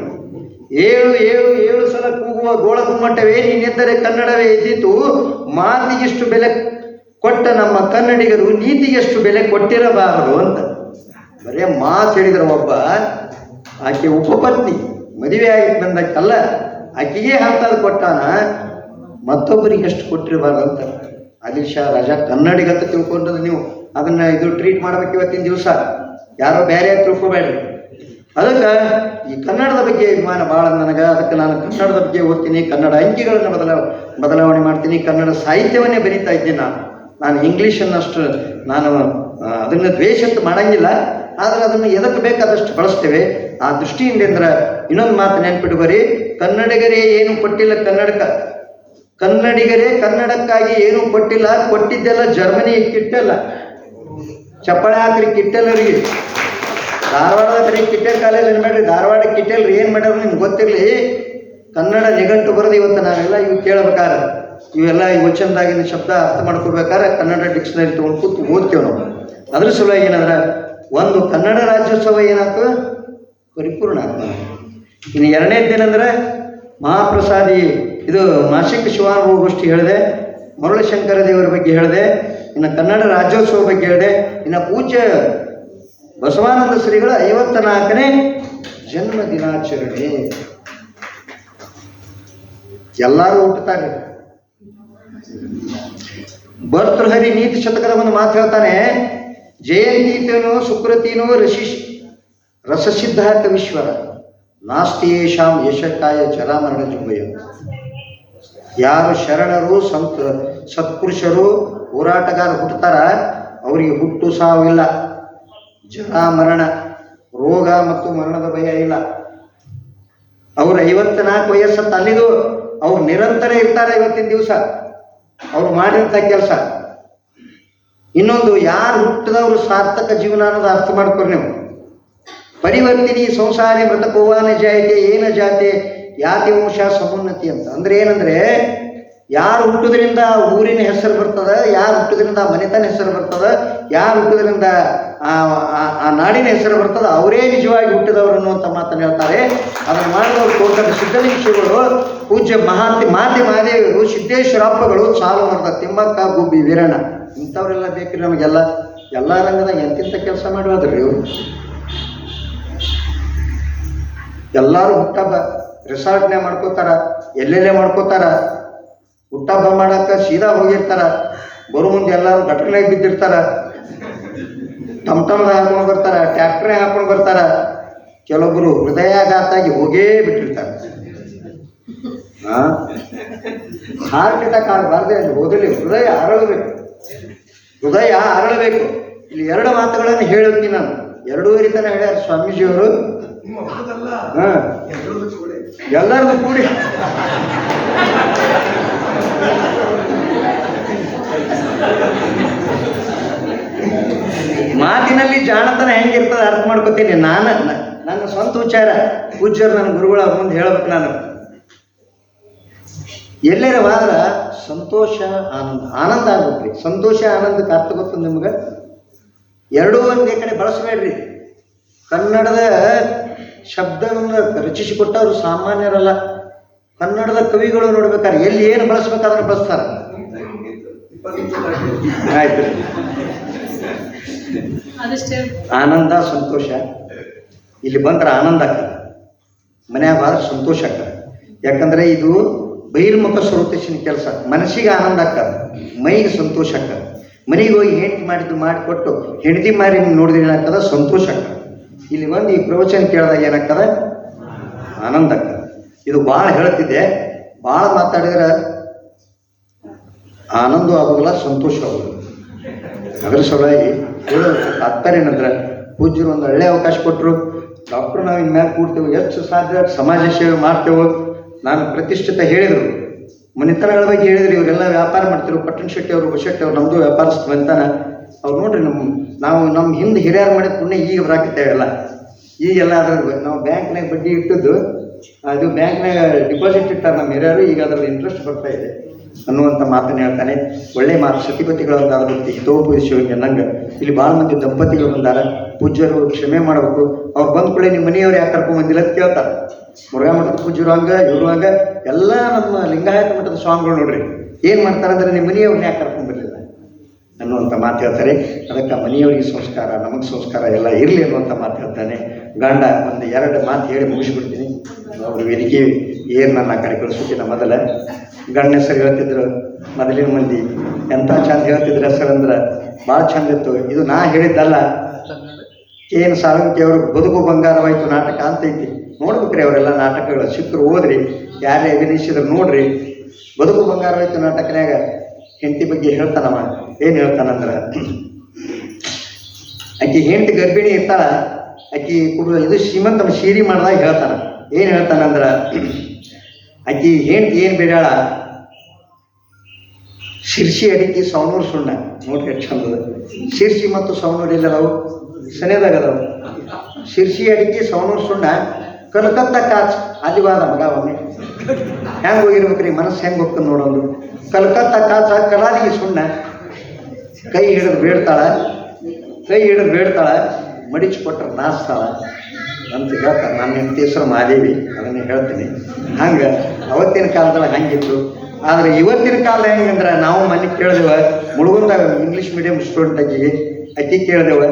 ಏಳು ಏಳು ಏಳು ಸಲ ಕೂಗುವ ಗೋಳ ಗುಮ್ಮಟವೇ ನೀನೆಂದರೆ ಕನ್ನಡವೇ ಇದ್ದಿತು. ಮಾತಿಗೆಷ್ಟು ಬೆಲೆ ಕೊಟ್ಟ ನಮ್ಮ ಕನ್ನಡಿಗರು ನೀತಿಗೆಷ್ಟು ಬೆಲೆ ಕೊಟ್ಟಿರಬಾರದು ಅಂತ. ಬರೇ ಮಾತು ಹೇಳಿದ್ರ ಒಬ್ಬ, ಆಕೆ ಉಪಪತ್ನಿ, ಮದುವೆ ಆಗಿ ಬಂದಕ್ಕಲ್ಲ ಆಕೆಗೆ ಅಂತದ್ದು ಕೊಟ್ಟಾನ, ಮತ್ತೊಬ್ಬರಿಗೆ ಎಷ್ಟು ಕೊಟ್ಟಿರಬಾರ್ದು ಅಂತ. ಆದಿಲ್ ಶಾ ರಾಜ ಕನ್ನಡಿಗ ಅಂತ ತಿಳ್ಕೊಂಡ್ರೆ ನೀವು. ಅದನ್ನ ಇದು ಟ್ರೀಟ್ ಮಾಡ್ಬೇಕು ಇವತ್ತಿನ ದಿವಸ. ಯಾರೋ ಬೇರೆ ತಿಳ್ಕೊಬೇಡ್ರಿ ಅದಕ್ಕೆ ಈ ಕನ್ನಡದ ಬಗ್ಗೆ ಅಭಿಮಾನ ಭಾಳ ನನಗೆ. ಅದಕ್ಕೆ ನಾನು ಕನ್ನಡದ ಬಗ್ಗೆ ಓದ್ತೀನಿ, ಕನ್ನಡ ಅಂಕಿಗಳನ್ನು ಬದಲಾವ ಬದಲಾವಣೆ ಮಾಡ್ತೀನಿ, ಕನ್ನಡ ಸಾಹಿತ್ಯವನ್ನೇ ಬರೀತಾ ಇದ್ದೀನಿ ನಾನು. ನಾನು ಇಂಗ್ಲೀಷನ್ನಷ್ಟು ನಾನು ಅದನ್ನು ಅಂತ ಮಾಡಂಗಿಲ್ಲ. ಆದರೆ ಅದನ್ನು ಎದಕ್ಕೆ ಬೇಕಾದಷ್ಟು ಬಳಸ್ತೇವೆ. ಆ ದೃಷ್ಟಿಯಿಂದ ಅಂದ್ರೆ ಇನ್ನೊಂದು ಮಾತು ನೆನ್ಪಿಟ್ಕೋರಿ ಕನ್ನಡಿಗರೇ ಏನು ಕೊಟ್ಟಿಲ್ಲ ಕನ್ನಡಕ. ಕನ್ನಡಿಗರೇ ಕನ್ನಡಕ್ಕಾಗಿ ಏನು ಕೊಟ್ಟಿಲ್ಲ, ಕೊಟ್ಟಿದ್ದೆಲ್ಲ ಜರ್ಮನಿ ಕಿಟ್ಟಲ್ಲ ಚಪ್ಪಾಳೆ ಹಾಕ್ರಿ ಕಿಟ್ಟೆಲ್ಲರಿಗೆ ಧಾರವಾಡದ ಬರೀ ಕಿಟ್ಟೆಲ್ ಕಾಲೇಜ್ ಅನ್ಬೇಡ್ರಿ ಧಾರವಾಡ ಕಿಟ್ಟೆಲ್ರಿ ಏನು ಮಾಡ್ಯಾರ ನಿಮ್ಗೆ ಗೊತ್ತಿರಲಿ. ಕನ್ನಡ ನಿಘಂಟು ಬರೆದು ಇವತ್ತು ನಾವೆಲ್ಲ ಇವು ಕೇಳ್ಬೇಕಾರೆ ಇವೆಲ್ಲ ವಚನದಾಗಿನ ಶಬ್ದ ಅರ್ಥ ಮಾಡ್ಕೋಬೇಕಾದ್ರೆ ಕನ್ನಡ ಡಿಕ್ಷನರಿ ತೊಗೊಂಡು ಕೂತು ಓದ್ತೇವೆ ನಾವು. ಅದ್ರ ಸಲುವಾಗಿ ಏನಂದ್ರೆ, ಒಂದು ಕನ್ನಡ ರಾಜ್ಯೋತ್ಸವ ಏನಾಗ್ತದೆ? ಪರಿಪೂರ್ಣ ಆಗ್ತದೆ. ಇನ್ನು ಎರಡನೇದ್ದೇನೆಂದ್ರೆ ಮಹಾಪ್ರಸಾದಿ, ಇದು ಮಾಸಿಕ ಶಿವಾನುಭವ ಗೋಷ್ಠಿ ಹೇಳಿದೆ, ಮರುಳಶಂಕರ ದೇವರ ಬಗ್ಗೆ ಹೇಳಿದೆ ಇನ್ನು ಕನ್ನಡ ರಾಜ್ಯೋತ್ಸವ ಬಗ್ಗೆ ಹೇಳಿದೆ, ಇನ್ನು ಪೂಜ್ಯ ಬಸವಾನಂದ ಶ್ರೀಗಳ ಐವತ್ತ ನಾಲ್ಕನೇ ಜನ್ಮ ದಿನಾಚರಣೆ. ಎಲ್ಲರೂ ಹುಟ್ಟುತ್ತಾರೆ. ಭರ್ತೃಹರಿ ನೀತಿ ಶತಕದ ಒಂದು ಮಾತು ಹೇಳ್ತಾನೆ, ಜಯಂತೀತನು ಸುಕೃತಿನೋ ರಶಿ ರಸಸಿದ್ಧ ವಿಶ್ವರ ನಾಸ್ತಿ ಯಶಕ್ಕಾಯ ಜರಾಮರಣ ಜುಂಬಯ. ಯಾರು ಶರಣರು, ಸಂತ ಸತ್ಪುರುಷರು ಹೋರಾಟಗಾರ ಹುಟ್ಟುತ್ತಾರ? ಅವರಿಗೆ ಹುಟ್ಟು ಸಾವಿಲ್ಲ ಜರ ಮರಣ, ರೋಗ ಮತ್ತು ಮರಣದ ಭಯ ಇಲ್ಲ. ಅವ್ರು ಐವತ್ನಾಲ್ಕು ವಯಸ್ಸ ತಲ್ಲಿದು ಅವ್ರು ನಿರಂತರ ಇರ್ತಾರೆ ಇವತ್ತಿನ ದಿವಸ. ಅವ್ರು ಮಾಡಿದಂಥ ಕೆಲಸ. ಇನ್ನೊಂದು, ಯಾರು ಹುಟ್ಟಿದವರು ಸಾರ್ಥಕ ಜೀವನ ಅನ್ನೋದು ಅರ್ಥ ಮಾಡ್ಕೊರಿ ನೀವು. ಪರಿವರ್ತಿನಿ ಸಂಸಾರಿ ಮೃತಕೋವಾನ ಜಾಯತೆ, ಏನ ಜಾತೆ, ಯಾತಿ, ವಂಶ, ಸಮುನ್ನತಿ ಅಂತ. ಅಂದ್ರೆ ಏನಂದ್ರೆ ಯಾರು ಹುಟ್ಟುದ್ರಿಂದ ಊರಿನ ಹೆಸರು ಬರ್ತದ, ಯಾರು ಹುಟ್ಟುದ್ರಿಂದ ಆ ಮನೆತನ ಹೆಸರು ಬರ್ತದ, ಯಾರು ಹುಟ್ಟುದ್ರಿಂದ ಆ ನಾಡಿನ ಹೆಸರು ಬರ್ತದ, ಅವರೇ ನಿಜವಾಗಿ ಹುಟ್ಟಿದವರು ಅನ್ನುವಂಥ ಮಾತನ್ನು ಹೇಳ್ತಾರೆ. ಅದನ್ನು ಮಾಡಿದವರು ತೋಟದ ಸಿದ್ಧಲಿಂಗಗಳು ಪೂಜ್ಯ ಮಹಾಂತಿ ಮಾತಿ ಮಹಾದೇವರು ಸಿದ್ದೇಶ್ವರಪ್ಪಗಳು ಸಾಲು ಮರದ ತಿಮ್ಮಕ್ಕ, ಗುಬ್ಬಿ ವೀರಣ್ಣ, ಇಂಥವರೆಲ್ಲ ಬೇಕ್ರಿ ನಮಗೆಲ್ಲ, ಎಲ್ಲ ರಂಗದಾಗ ಎಂತಿಂಥ ಕೆಲಸ ಮಾಡುವುದ್ರಿ ಇವರು? ಎಲ್ಲರೂ ಹುಟ್ಟಬ್ಬ ರೆಸಾರ್ಟ್ನೇ ಮಾಡ್ಕೋತಾರ, ಎಲ್ಲೆಲ್ಲೇ ಮಾಡ್ಕೋತಾರ? ಹುಟ್ಟಹಬ್ಬ ಮಾಡಕ್ಕೆ ಸೀದಾ ಹೋಗಿರ್ತಾರ. ಬರೋ ಮುಂದೆ ಎಲ್ಲರೂ ಗಟ್ರನಾಗ ಬಿದ್ದಿರ್ತಾರ. ಟಮ್ ಟಮ್ದಾಗ ಹಾಕೊಂಡು ಬರ್ತಾರ ಟ್ಯಾಕ್ಟ್ರೇ ಹಾಕೊಂಡು ಬರ್ತಾರ. ಕೆಲವೊಬ್ಬರು ಹೃದಯಾಘಾತಾಗಿ ಹೋಗೇ ಬಿಟ್ಟಿರ್ತಾರೆ. ಹಾರ್ಟ್ ಅಟ್ಯಾಕ್ ಆಗಬಾರ್ದೆ ಅಲ್ಲಿ ಹೋದಲ್ಲಿ ಹೃದಯ ಅರಳಬೇಕು. ಹೃದಯ ಅರಳಬೇಕು. ಇಲ್ಲಿ ಎರಡು ಮಾತುಗಳನ್ನು ಹೇಳುತ್ತೀನಿ ನಾನು. ಎರಡೂವರೆ ತನ ಹೇಳ್ಯಾರ ಸ್ವಾಮೀಜಿಯವರು. ಎಲ್ಲರದು ಕೂಡಿ. ಮಾತಿನಲ್ಲಿ ಜಾಣತನ ಹೆಂಗಿರ್ತದೆ ಅರ್ಥ ಮಾಡ್ಕೋತೀನಿ. ನಾನು, ನನ್ನ ಸ್ವಂತ ವಿಚಾರ, ಪೂಜ್ಯರು ನನ್ನ ಗುರುಗಳ ಮುಂದೆ ಹೇಳ್ಬೇಕು ನಾನು. ಎಲ್ಲರ ವಾದ್ರ ಸಂತೋಷ, ಆನಂದ ಆನಂದ ಆಗ್ಬೇಕ್ರಿ. ಸಂತೋಷ ಆನಂದಕ್ಕೆ ಅರ್ಥ ಗೊತ್ತು ನಿಮ್ಗೆ? ಎರಡೂ ಒಂದೇ ಕಡೆ ಬಳಸಬೇಡ್ರಿ. ಕನ್ನಡದ ಶಬ್ದವನ್ನು ರಚಿಸಿಕೊಟ್ಟವರು ಸಾಮಾನ್ಯರಲ್ಲ. ಕನ್ನಡದ ಕವಿಗಳು ನೋಡ್ಬೇಕಾದ್ರೆ ಎಲ್ಲಿ ಏನು ಬಳಸ್ಬೇಕಾದ್ರೆ ಬಳಸ್ತಾರೆ. ಆಯ್ತು. ಆನಂದ ಸಂತೋಷ. ಇಲ್ಲಿ ಬಂದ್ರೆ ಆನಂದ ಆಗ್ತದೆ. ಮನ್ಯಾಗ ಬಾರ ಸಂತೋಷ ಆಗ್ತದೆ. ಯಾಕಂದ್ರೆ ಇದು ಬಹಿರ್ಮುಖ ಸ್ರೋತಸ್ಸಿನ ಕೆಲಸ. ಮನಸ್ಸಿಗೆ ಆನಂದ ಆಗ್ತದೆ. ಮೈಗೆ ಸಂತೋಷ ಆಗ್ತದೆ. ಮನೆಗೆ ಹೋಗಿ ಹೆಂಡತಿ ಮಾಡಿದ್ದು ಮಾಡಿಕೊಟ್ಟು ಹೆಂಡತಿ ಮಾರಿ ನೋಡಿದ್ರೆ ಏನಾಗ್ತದೆ? ಸಂತೋಷ ಆಗ್ತದೆ. ಇಲ್ಲಿ ಬಂದು ಈ ಪ್ರವಚನ ಕೇಳಿದಾಗ ಏನಾಗ್ತದೆ? ಆನಂದ ಆಗ್ತದೆ. ಇದು ಭಾಳ ಹೇಳ್ತಿದ್ದೆ. ಭಾಳ ಮಾತಾಡಿದ್ರೆ ಆನಂದ ಆಗೋಲ್ಲ ಸಂತೋಷ ಆಗೋಲ್ಲ ಅದರ ಸಲುವಾಗಿ ತಾತ್ಪರ್ಯ ಏನಂದ್ರೆ, ಪೂಜ್ಯರು ಒಂದು ಒಳ್ಳೆ ಅವಕಾಶ ಕೊಟ್ಟರು ಡಾಕ್ಟ್ರು ನಾವು ಇನ್ಮ್ಯಾಲೆ ಕೂಡ್ತೇವೆ, ಎಷ್ಟು ಸಾಧ್ಯ ಸಮಾಜ ಸೇವೆ ಮಾಡ್ತೇವೆ. ನಾನು ಪ್ರತಿಷ್ಠಿತ ಹೇಳಿದರು. ಮನೆತನಗಳ ಬಗ್ಗೆ ಹೇಳಿದ್ರು, ಇವರೆಲ್ಲ ವ್ಯಾಪಾರ ಮಾಡ್ತಿರು ಪಟ್ಟಣ ಶೆಟ್ಟಿ ಅವರು ಬಶೆಟ್ಟಿ ಅವರು ನಮ್ಮದು ವ್ಯಾಪಾರಸ್ಥರು ಅಂತಾನೆ. ಅವ್ರು ನೋಡ್ರಿ ನಮ್ಮ ನಾವು ನಮ್ಮ ಹಿಂದೆ ಹಿರಿಯರು ಮಾಡಿದ ಪುಣ್ಯ ಈಗ ಬರಾಕತ್ತೇವೆಲ್ಲ. ಈಗೆಲ್ಲ ಅದ್ರ ನಾವು ಬ್ಯಾಂಕ್ನಾಗ ಬಡ್ಡಿ ಇಟ್ಟಿದ್ದು ಅದು ಬ್ಯಾಂಕ್ನಾಗ ಡಿಪಾಸಿಟ್ ಇಟ್ಟಾರೆ ನಮ್ಮ ಹಿರಿಯರು ಈಗ ಅದರಲ್ಲಿ ಇಂಟ್ರೆಸ್ಟ್ ಬರ್ತಾ ಇದೆ ಅನ್ನುವಂಥ ಮಾತನ್ನು ಹೇಳ್ತಾನೆ. ಒಳ್ಳೆ ಮಾತು ಸತಿಪತಿಗಳಂತ ಅದಕ್ಕೆ ಹಿತೋಪದೇಶವಾಗಿ ನಂಗೆ. ಇಲ್ಲಿ ಭಾಳ ಮಂದಿ ದಂಪತಿಗಳು ಬಂದಾರ. ಪೂಜ್ಯರು ಕ್ಷಮೆ ಮಾಡಬೇಕು. ಅವ್ರು ಬಂದ ಕೂಡ ನಿಮ್ಮ ಮನೆಯವ್ರು ಯಾಕೆ ಕರ್ಕೊಂಡ್ ಬಂದಿಲ್ಲ ಅಂತ ಕೇಳ್ತಾರೆ. ಮುರುಘಾ ಮಠದ ಪೂಜ್ಯರು ಹಂಗ, ಇವರು ಹಂಗ, ಎಲ್ಲ ನಮ್ಮ ಲಿಂಗಾಯತ ಮಠದ ಸ್ವಾಮಿಗಳು ನೋಡ್ರಿ. ಏನು ಮಾಡ್ತಾರೆ ಅಂದ್ರೆ ನಿಮ್ಮ ಮನೆಯವ್ರನ್ನ ಯಾಕೆ ಕರ್ಕೊಂಡು ಬರಲಿಲ್ಲ ಅನ್ನುವಂಥ ಮಾತು ಹೇಳ್ತಾರೆ. ಅದಕ್ಕೆ ಮನೆಯವರಿಗೆ ಸಂಸ್ಕಾರ, ನಮಗೆ ಸಂಸ್ಕಾರ ಎಲ್ಲ ಇರಲಿ ಅನ್ನುವಂಥ ಮಾತು ಹೇಳ್ತಾನೆ. ಗಂಡ, ಒಂದು ಎರಡು ಮಾತು ಹೇಳಿ ಮುಗಿಸ್ಬಿಡ್ತೀನಿ. ಅವ್ರ ವೇದಿಕೆ ಏನು ನನ್ನ ಕಡೆ ಮೊದಲ? ಗಣ್ಯ ಹೆಸರು ಹೇಳ್ತಿದ್ರು. ಮೊದಲಿನ ಮಂದಿ ಎಂಥ ಚಂದ ಹೇಳ್ತಿದ್ರು ಸರ್ ಅಂದ್ರೆ, ಭಾಳ ಚಂದ ಇತ್ತು. ಇದು ನಾ ಹೇಳಿದ್ದಲ್ಲ. ಕೆ ಎನ್ ಅವರು ಬದುಕು ಬಂಗಾರವಾಯಿತು ನಾಟಕ ಅಂತ ಐತಿ. ನೋಡ್ಬೇಕ್ರಿ ಅವರೆಲ್ಲ ನಾಟಕಗಳು. ಸಿಕ್ಕರು ಓದ್ರಿ ಯಾರೇ ಅಭಿನಯಿಸಿದ್ರು ನೋಡ್ರಿ. ಬದುಕು ಬಂಗಾರವಾಯಿತು ನಾಟಕನ್ಯಾಗ ಹೆಂಡತಿ ಬಗ್ಗೆ ಹೇಳ್ತಾನವ. ಏನು ಹೇಳ್ತಾನಂದ್ರ, ಆಕಿ ಹೆಂಡತಿ ಗರ್ಭಿಣಿ ಇರ್ತಾಳ, ಆಕಿ ಇದು ಶ್ರೀಮಂತ ಶೀರಿ ಮಾಡ್ದಾಗ ಹೇಳ್ತಾನ. ಏನು ಹೇಳ್ತಾನಂದ್ರ ಅಜ್ಜಿ ಹೆಂಡತಿ ಏನು ಬೇಡಾಳ ಶಿರ್ಸಿ ಅಡಿಕೆ ಸೌನೂರು ಸುಣ್ಣ. ನೋಡ್ರಿ ಎಷ್ಟು ಚಂದದ ಶಿರ್ಸಿ ಮತ್ತು ಸೌನೂರು ಎಲ್ಲದಾವು? ಸನೇದಾಗ ಅದಾವು. ಶಿರ್ಸಿ ಅಡಿಕೆ ಸೌನೂರು ಸುಣ್ಣ, ಕಲ್ಕತ್ತಾ ಕಾಚ್ ಅಲ್ಲಿವಾದ ಮಗ ಒಮ್ಮೆ. ಹೆಂಗೆ ಹೋಗಿರ್ಬೇಕ್ರಿ, ಮನಸ್ಸು ಹೆಂಗೆ ಹೋಗ್ತದೆ ನೋಡೋದು ಕಲ್ಕತ್ತಾ ಕಾಚ ಕಲಾದಿಗೆ ಸುಣ್ಣ. ಕೈ ಹಿಡಿದು ಬೇಡ್ತಾಳ. ಕೈ ಹಿಡಿದು ಬೇಡ್ತಾಳ. ಮಡಿಚಿ ಕೊಟ್ರೆ ನಾಚ್ತಾಳ. ಅಂತ ಹೇಳ್ತಾರೆ ನನ್ನ ಹೆಂಡತಿ ಹೆಸರು ಮಾದೇವಿ, ಅದನ್ನು ಹೇಳ್ತೀನಿ. ಹಂಗೆ, ಅವತ್ತಿನ ಕಾಲದಲ್ಲಿ ಹಂಗಿತ್ತು. ಆದರೆ ಇವತ್ತಿನ ಕಾಲ ಹೆಂಗಂದ್ರೆ ನಾವು ಮನೆ ಕೇಳಿದೆವ ಮುಳುಗುಂದ ಇಂಗ್ಲೀಷ್ ಮೀಡಿಯಂ ಸ್ಟೂಡೆಂಟ್ ಆಕಿಗೆ ಅಕ್ಕಿ ಕೇಳಿದೆವ.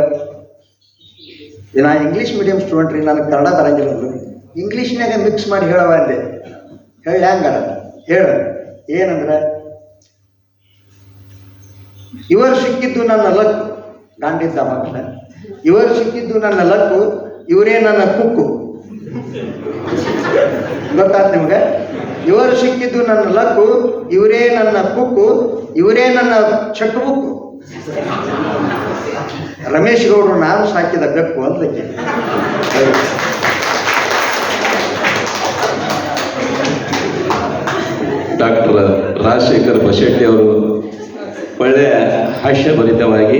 ನಾ ಇಂಗ್ಲೀಷ್ ಮೀಡಿಯಂ ಸ್ಟೂಡೆಂಟ್ ರೀ, ನನಗೆ ಕನ್ನಡ ಬರಂಗಿಲ್ಲ. ಇಂಗ್ಲೀಷ್ನಾಗ ಮಿಕ್ಸ್ ಮಾಡಿ ಹೇಳವ ಅಂದೆ. ಹೇಳಿ ಹಂಗಾರ? ಹೇಳ. ಏನಂದ್ರೆ, ಇವರು ಸಿಕ್ಕಿದ್ದು ನನ್ನ ಲಕ್ ಗಾಂಡಿದ್ದ ಮಕ್ಕಳ ಇವರು ಸಿಕ್ಕಿದ್ದು ನನ್ನ ಲಕ್ಕು ಇವರೇ ನನ್ನ ಕುಕ್ಕು. ಗೊತ್ತಾಯ್ತು ನಿಮ್ಗೆ? ಇವರು ಸಿಕ್ಕಿದ್ದು ನನ್ನ ಲಕ್ಕು, ಇವರೇ ನನ್ನ ಕುಕ್ಕು, ಇವರೇ ನನ್ನ ಚೆಕ್ ಬುಕ್ಕು ರಮೇಶ್ ಗೌಡರು ನಾನು ಸಾಕಿದ ಬೆಕ್ಕು ಅಂತ ಡಾಕ್ಟರ್ ರಾಜಶೇಖರ್ ಬಶೆಟ್ಟಿ ಅವರು ಒಳ್ಳೆಯ ಹಾಸ್ಯಭರಿತವಾಗಿ